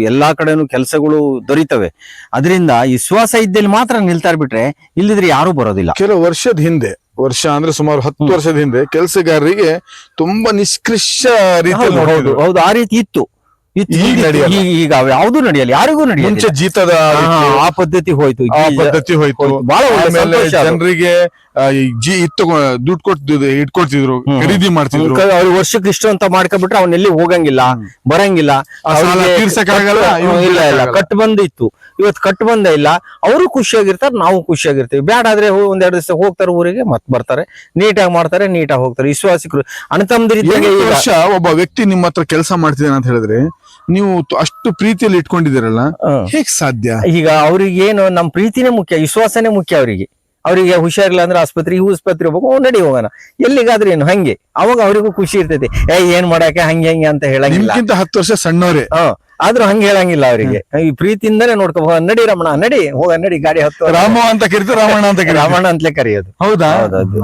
C: ಎಲ್ಲಾ ಕಡೆನೂ ಕೆಲಸಗಳು ದೊರೀತವೆ. ಅದರಿಂದ ವಿಶ್ವಾಸ ಇದ್ದಲ್ಲಿ ಮಾತ್ರ ನಿಲ್ತಾರ್ ಬಿಟ್ರೆ ಇಲ್ಲಿದ್ರೆ ಯಾರು ಬರೋದಿಲ್ಲ.
A: ಕೆಲವು ವರ್ಷದ ಹಿಂದೆ ವರ್ಷ ಅಂದ್ರೆ ಸುಮಾರು ಹತ್ತು ವರ್ಷದ ಹಿಂದೆ ಕೆಲಸಗಾರರಿಗೆ ತುಂಬಾ ನಿಷ್ಕೃಷ ರೀತಿ
C: ಹೌದು, ಹೌದು ಆ ರೀತಿ ಇತ್ತು,
A: ಈಗ
C: ಈಗ
A: ನಡೆಯಲ್ಲ.
C: ಈಗ- ಈಗ ಯಾವ್ದು ನಡೆಯಲ್ಲ ಯಾರಿಗೂ ನಡೆಯಲ್ಲ
A: ಮುಂಚೆ ಜೀತದ ರೀತಿ,
C: ಆ ಪದ್ಧತಿ ಹೋಯ್ತು.
A: ಆ
C: ಈಗ-
A: ಪದ್ಧತಿ ಹೋಯ್ತು.
C: ಬಹಳ ಒಳ್ಳೆ
A: ಆಮೇಲೆ
C: ಸಂತೋಷ ಅದು.
A: ಜನರಿಗೆ ಆ, ಈ ಜಿ ಇತ್ತು ದುಡ್ಡು ಕೊಟ್ಟು ಇಟ್ಕೊಡ್ತಿದ್ರು ಖರೀದಿ ಮಾಡ್ತಿದ್ರು.
C: ಅವ್ರು ವರ್ಷಕ್ಕೆ ಇಷ್ಟು ಅಂತ ಮಾಡ್ಕೊಂಡ್ಬಿಟ್ರೆ ಅವ್ನ ಎಲ್ಲಿ ಹೋಗಂಗಿಲ್ಲ ಬರಂಗಿಲ್ಲ.
A: ಆ ಸಾಲ
C: ಅವ್ರಿಗೆ
A: ತೀರ್ಸಕ್ಕಾಗಲ್ಲ,
C: ಕಟ್-
A: ಇವ್ನು
C: ಇಲ್ಲ ಇಲ್ಲ.
A: ತೀರ್ಸಕ್ಕಾಗಲ್ಲ.
C: ಕಟ್ ಬಂದ್ ಇತ್ತು. ಇವತ್ತು ಕಟ್ ಬಂದ ಇಲ್ಲ. ಅವರು ಖುಷಿಯಾಗಿರ್ತಾರೆ ನಾವು ಖುಷಿಯಾಗಿರ್ತೀವಿ. ಬ್ಯಾಡ ಆದ್ರೆ ಹೋ- ಒಂದೆರಡು ದಿವಸ ಹೋಗ್ತಾರೆ ಊರಿಗೆ ಮತ್ ಬರ್ತಾರೆ. ನೀಟಾಗಿ ಮಾಡ್ತಾರೆ ನೀಟಾಗಿ ಹೋಗ್ತಾರೆ. ವಿಶ್ವಾಸಿಕರು
A: ರೀತಿಯಾಗಿ
C: ಈಗ
A: ವರ್ಷ ಒಬ್ಬ ವ್ಯಕ್ತಿ ನಿಮ್ಮ ಹತ್ರ ಕೆಲಸ ಮಾಡ್ತಿದ್ದಾನೆ ಅಂತ ಹೇಳಿದ್ರೆ ನೀವು ಅಷ್ಟು ಪ್ರೀತಿಯಲ್ಲಿ ಇಟ್ಕೊಂಡಿದ್ದೀರಲ್ಲ. ಹೇಗ್ ಸಾಧ್ಯ?
C: ಈಗ ಅವ್ರಿಗೆ ಏನು ನಮ್ ಪ್ರೀತಿನೇ ಮುಖ್ಯ ವಿಶ್ವಾಸನೇ ಮುಖ್ಯ ಅವರಿಗೆ. ಅವರಿಗೆ ಹುಷಾರಿಲ್ಲ ಅಂದ್ರೆ ಆಸ್ಪತ್ರೆ ಈ ಆಸ್ಪತ್ರೆ ಹೋಗೋ ನಡಿ ಹೋಗೋಣ. ಎಲ್ಲಿಗಾದ್ರೆ ಏನು ಹಂಗೆ. ಅವಾಗ ಅವ್ರಿಗೂ ಖುಷಿ ಇರ್ತೈತಿ. ಏ ಏನ್ ಮಾಡಕ್ಕೆ ಹಂಗೆ ಹಂಗೆ ಅಂತ ಹೇಳಂಗಿಲ್ಲ.
A: ಹತ್ತು ವರ್ಷ ಸಣ್ಣವ್ರೆ.
C: ಹ ಆದ್ರೂ ಹಂಗೆ ಹೇಳಂಗಿಲ್ಲ ಅವರಿಗೆ. ಈ ಪ್ರೀತಿಯಿಂದನೇ ನೋಡ್ಕೊ ಹೋಗ ನಡಿ ರಮಣ ನಡಿ ಹೋಗ ನಡಿ ಗಾಡಿ ಹತ್ತು
A: ರಾಮ ಅಂತ ಕರಿತು ರಾಮಣ್ಣ ಅಂತ.
C: ರಾಮಣ್ಣ ಅಂತಲೇ ಕರೆಯೋದು.
A: ಹೌದಾ.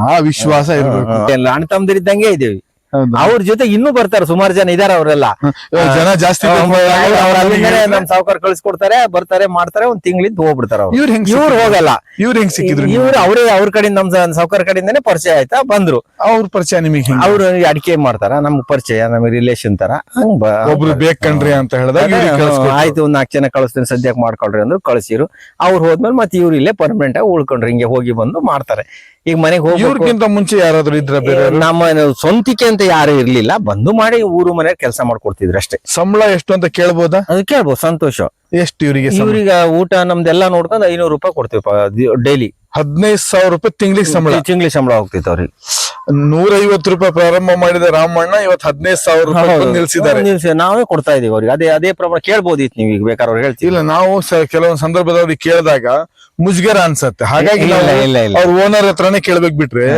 A: ಆ ವಿಶ್ವಾಸ ಇರ್ಬೇಕು.
C: ಅಣ್ಣ ತಮ್ಮದಿರಿದ್ದಂಗೆ ಇದೀವಿ? ಅವ್ರ ಜೊತೆ ಇನ್ನೂ ಬರ್ತಾರೆ ಸುಮಾರು ಜನ ಇದಾರೆ ಅವರೆಲ್ಲ.
A: ಜನ ಜಾಸ್ತಿ
C: ನಮ್ ಸಾವುಕಾರ ಕಳ್ಸಿಕೊಡ್ತಾರೆ ಬರ್ತಾರೆ ಮಾಡ್ತಾರೆ ಒಂದ್ ತಿಂಗಳಿಂದ ಹೋಗ್ಬಿಡ್ತಾರೆ ಅವ್ರು.
A: ಇವ್ರು
C: ಇವ್ರು ಹೋಗಲ್ಲ.
A: ಇವ್ರ ಹೆಂಗ್ ಸಿಕ್ಕಿದ್ರು
C: ಇವ್ರು ಅವರೇ ಅವ್ರ ಕಡೆಯಿಂದ ನಮ್ ಸಾವುಕಾರ ಕಡೆಯಿಂದಾನೆ ಪರಿಚಯ ಆಯ್ತಾ ಬಂದ್ರು.
A: ಅವ್ರ ಪರಿಚಯ ನಿಮಗೆ
C: ಅವ್ರು ಅಡಿಕೆ ಮಾಡ್ತಾರ ನಮ್ ಪರಿಚಯ ನಮ್ ರಿಲೇಶನ್ ತರ. ಹಂಗ್
A: ಒಬ್ರು ಬೇಕನ್ರಿ ಅಂತ ಹೇಳಿದಾಗ.
C: ಆಯ್ತು ಒಂದ್ ನಾಲ್ಕು ಜನ ಕಳಿಸ್ತೀನಿ ಸದ್ಯಕ್ಕೆ ಮಾಡ್ಕೊಳ್ರಿ ಅಂದ್ರು ಕಳಿಸಿರು. ಅವ್ರು ಹೋದ್ಮೇಲೆ ಮತ್ತೆ ಇವ್ರು ಇಲ್ಲೇ ಪರ್ಮನೆಂಟ್ ಆಗಿ ಉಳ್ಕೊಂಡ್ರಿ ಹಿಂಗೆ ಹೋಗಿ ಬಂದು ಮಾಡ್ತಾರೆ. ಈಗ ಮನೆಗೆ
A: ಹೋಗಿ ಮುಂಚೆ ಯಾರಾದ್ರೂ ಇದ್ರ
C: ನಮ್ಮ ಸ್ವಂತಿಕೆ ಅಂತ ಯಾರು ಇರ್ಲಿಲ್ಲ ಬಂದು ಮಾಡಿ ಊರು ಮನೆ ಕೆಲಸ ಮಾಡ್ಕೊಡ್ತಿದ್ರು ಅಷ್ಟೇ.
A: ಸಂಬಳ ಎಷ್ಟು ಅಂತ ಕೇಳ್ಬೋದಾ?
C: ಅದು ಕೇಳ್ಬೋದು ಸಂತೋಷ.
A: ಎಷ್ಟು ಇವರಿಗೆ
C: ಇವ್ರಿಗೆ ಊಟ ನಮ್ದೆಲ್ಲ ನೋಡ್ಕೊಂಡು ಐನೂರು ರೂಪಾಯಿ ಕೊಡ್ತೀವಿ ಡೈಲಿ
A: ಹದಿನೈದು ಸಾವಿರ ರೂಪಾಯಿ ತಿಂಗಳಿಗೆ ಸಂಬಳ.
C: ತಿಂಗ್ಳಿ ಸಂಬಳ ಹೋಗ್ತಿತ್ತು ಅವ್ರಿಗೆ.
A: ನೂರ ಐವತ್ತು ರೂಪಾಯಿ ಪ್ರಾರಂಭ ಮಾಡಿದ ರಾಮಣ್ಣ ಇವತ್ತು ಹದಿನೈದು ಸಾವಿರ ರೂಪಾಯಿ ನಿಲ್ಸಿದ್ದಾರೆ.
C: ನಾವೇ ಕೊಡ್ತಾ ಇದೀವಿ ಅವ್ರಿಗೆ. ಅದೇ ಅದೇ ಪ್ರಮಾಣ ಕೇಳ್ಬೋದಿತ್ತು ನೀವು ಈಗ ಬೇಕಾದ್ರೆ ಅವ್ರು ಹೇಳ್ತೀವಿ.
A: ಇಲ್ಲ ನಾವು ಕೆಲವೊಂದು ಸಂದರ್ಭದಲ್ಲಿ ಕೇಳಿದಾಗ ಮುಜುಗರ ಅನ್ಸತ್ತೆ. ಹಾಗಾಗಿ
C: ಇಲ್ಲ, ಇಲ್ಲ, ಇಲ್ಲ.
A: ಅವ್ರ ಓನರ್ ಹತ್ರನೇ ಕೇಳ್ಬೇಕು ಬಿಟ್ರೆ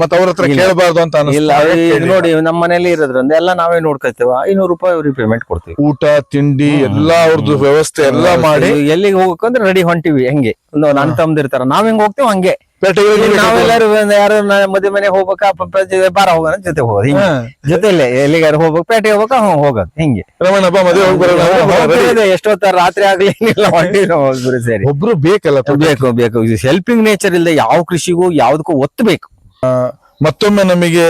A: ಮತ್ತ್ ಅವ್ರ ಹತ್ರ ಕೇಳಬಾರ್ದು ಅಂತ
C: ಇಲ್ಲ
A: ಅನಿಸ್ತು
C: ಅವ್ರು ಈಗ ನೋಡಿ ನಮ್ಮ ಮನೇಲಿ ಇರೋದ್ರಿಂದ ಎಲ್ಲ ನಾವೇ ನೋಡ್ಕೊತೀವಿ ಐನೂರು ರೂಪಾಯಿ ಅವ್ರಿಗೆ ಪೇಮೆಂಟ್ ಕೊಡ್ತೀವಿ.
A: ಊಟ ತಿಂಡಿ ಎಲ್ಲಾ ಅವ್ರದ್ದು ವ್ಯವಸ್ಥೆ ಎಲ್ಲಾ ಮಾಡಿ.
C: ಎಲ್ಲಿಗೆ ಹೋಗಕ್ಕಂದ್ರೆ ರೆಡಿ ಹೊಂಟಿವಿ ಹೆಂಗೆ? ಒಂದು ನನ್ ತಮ್ದಿರ್ತಾರ. ನಾವ್ ಹೆಂಗ್ ಹೋಗ್ತೇವೆ ಹಂಗೆ. ನಾವೆಲ್ಲರೂ ಯಾರು ಮದುವೆ ಮನೆ ಹೋಗ್ಬೇಕ ಬಾರ ಹೋಗೋಣ ಜೊತೆ ಹೋಗೋದು. ಹಿಂಗೆ. ಜೊತೆಲೆ ಎಲ್ಲಿಗಾರ ಹೋಗ್ಬೇಕು ಪೇಟೆ ಹೋಗ್ಬೇಕ ಹ್ಞೂ ಹೋಗೋದು. ಹಿಂಗೆ.
A: ರಮಣಪ್ಪ ಮದುವೆ
C: ಎಷ್ಟೊತ್ತ ರಾತ್ರಿ ಆಗ್ಲಿ ಏನಿಲ್ಲ ಇಬ್ರು ಸೇರಿ.
A: ಒಬ್ರು ಬೇಕಲ್ಲ.
C: ಬೇಕು ಬೇಕು. ಹೆಲ್ಪಿಂಗ್ ನೇಚರ್ ಇಲ್ಲದೆ ಯಾವ ಕೃಷಿಗೂ ಯಾವ್ದಕ್ಕೂ ಒತ್ತು ಬೇಕು
A: ಮತ್ತೊಮ್ಮೆ ನಮಗೆ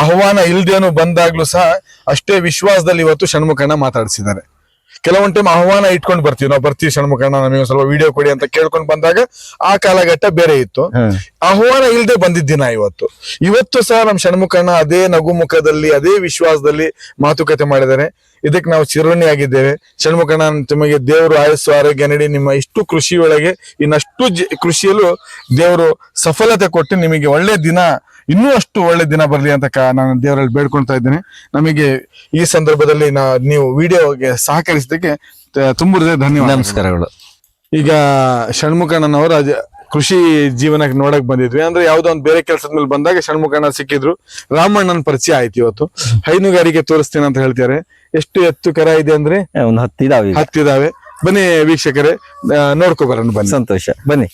A: ಆಹ್ವಾನ ಇಲ್ದೇನು ಬಂದಾಗ್ಲೂ ಸಹ ಅಷ್ಟೇ ವಿಶ್ವಾಸದಲ್ಲಿ ಇವತ್ತು ಷಣ್ಮುಖಣ್ಣ ಮಾತಾಡಿಸಿದ್ದಾರೆ. ಕೆಲವೊಂದ್ ಟೈಮ್ ಆಹ್ವಾನ ಇಟ್ಕೊಂಡು ಬರ್ತೀವಿ. ನಾವು ಬರ್ತೀವಿ ಷಣ್ಮುಖಣ್ಣ ನಮಗೆ ಸ್ವಲ್ಪ ವಿಡಿಯೋ ಕೊಡಿ ಅಂತ ಕೇಳ್ಕೊಂಡು ಬಂದಾಗ ಆ ಕಾಲಘಟ್ಟ ಬೇರೆ ಇತ್ತು. ಆಹ್ವಾನ ಇಲ್ಲದೆ ಬಂದಿದ್ದ ದಿನ ಇವತ್ತು. ಇವತ್ತು ಸಹ ನಮ್ಮ ಷಣ್ಮುಖಣ್ಣ ಅದೇ ನಗು ಮುಖದಲ್ಲಿ ಅದೇ ವಿಶ್ವಾಸದಲ್ಲಿ ಮಾತುಕತೆ ಮಾಡಿದ್ದಾರೆ. ಇದಕ್ಕೆ ನಾವು ಚಿರಋಣಿಯಾಗಿದ್ದೇವೆ ಷಣ್ಮುಖಣ್ಣ ನಿಮಗೆ ದೇವರು ಆಯಸ್ಸು ಆರೋಗ್ಯ ನೀಡಿ ನಿಮ್ಮ ಇಷ್ಟು ಕೃಷಿಯೊಳಗೆ ಇನ್ನಷ್ಟು ಜ- ಕೃಷಿಯಲ್ಲೂ ದೇವರು ಸಫಲತೆ ಕೊಟ್ಟು ನಿಮಗೆ ಒಳ್ಳೆ ದಿನ ಇನ್ನೂ ಅಷ್ಟು ಒಳ್ಳೆ ದಿನ ಬರಲಿ ಅಂತ ನಾನು ದೇವರಲ್ಲಿ ಬೇಡ್ಕೊಳ್ತಾ ಇದ್ದೇನೆ. ನಮಗೆ ಈ ಸಂದರ್ಭದಲ್ಲಿ ನಾ ನೀವು ವಿಡಿಯೋಗೆ ಸಹಕರಿಸಿದ್ದಕ್ಕೆ ತ- ತುಂಬ ಧನ್ಯವಾದ
C: ನಮಸ್ಕಾರಗಳು.
A: ಈಗ ಷಣ್ಮುಖಣ್ಣನವರು ಕೃಷಿ ಜೀವನಕ್ಕೆ ನೋಡಕ್ ಬಂದಿದ್ವಿ. ಅಂದ್ರೆ ಯಾವ್ದೋ ಒಂದು ಬೇರೆ ಕೆಲಸದ ಮೇಲೆ ಬಂದಾಗ ಷಣ್ಮುಖಣ್ಣ ಸಿಕ್ಕಿದ್ರು. ರಾಮಣ್ಣನ ಪರಿಚಯ ಆಯ್ತು ಇವತ್ತು. ಹೈನುಗಾರಿಕೆ ತೋರಿಸ್ತೀನಿ ಅಂತ ಹೇಳ್ತಾರೆ ಎಷ್ಟು ಎತ್ತು ಕರ ಇದೆ ಅಂದ್ರೆ?
C: ಒಂದ್ ಹತ್ತಿದಾವೆ
A: ಹತ್ತಿದಾವೆ ಬನ್ನಿ ವೀಕ್ಷಕರೇ ನೋಡ್ಕೊ ಬರೋಣ ಬನ್ನಿ.
C: ಸಂತೋಷ. ಬನ್ನಿ.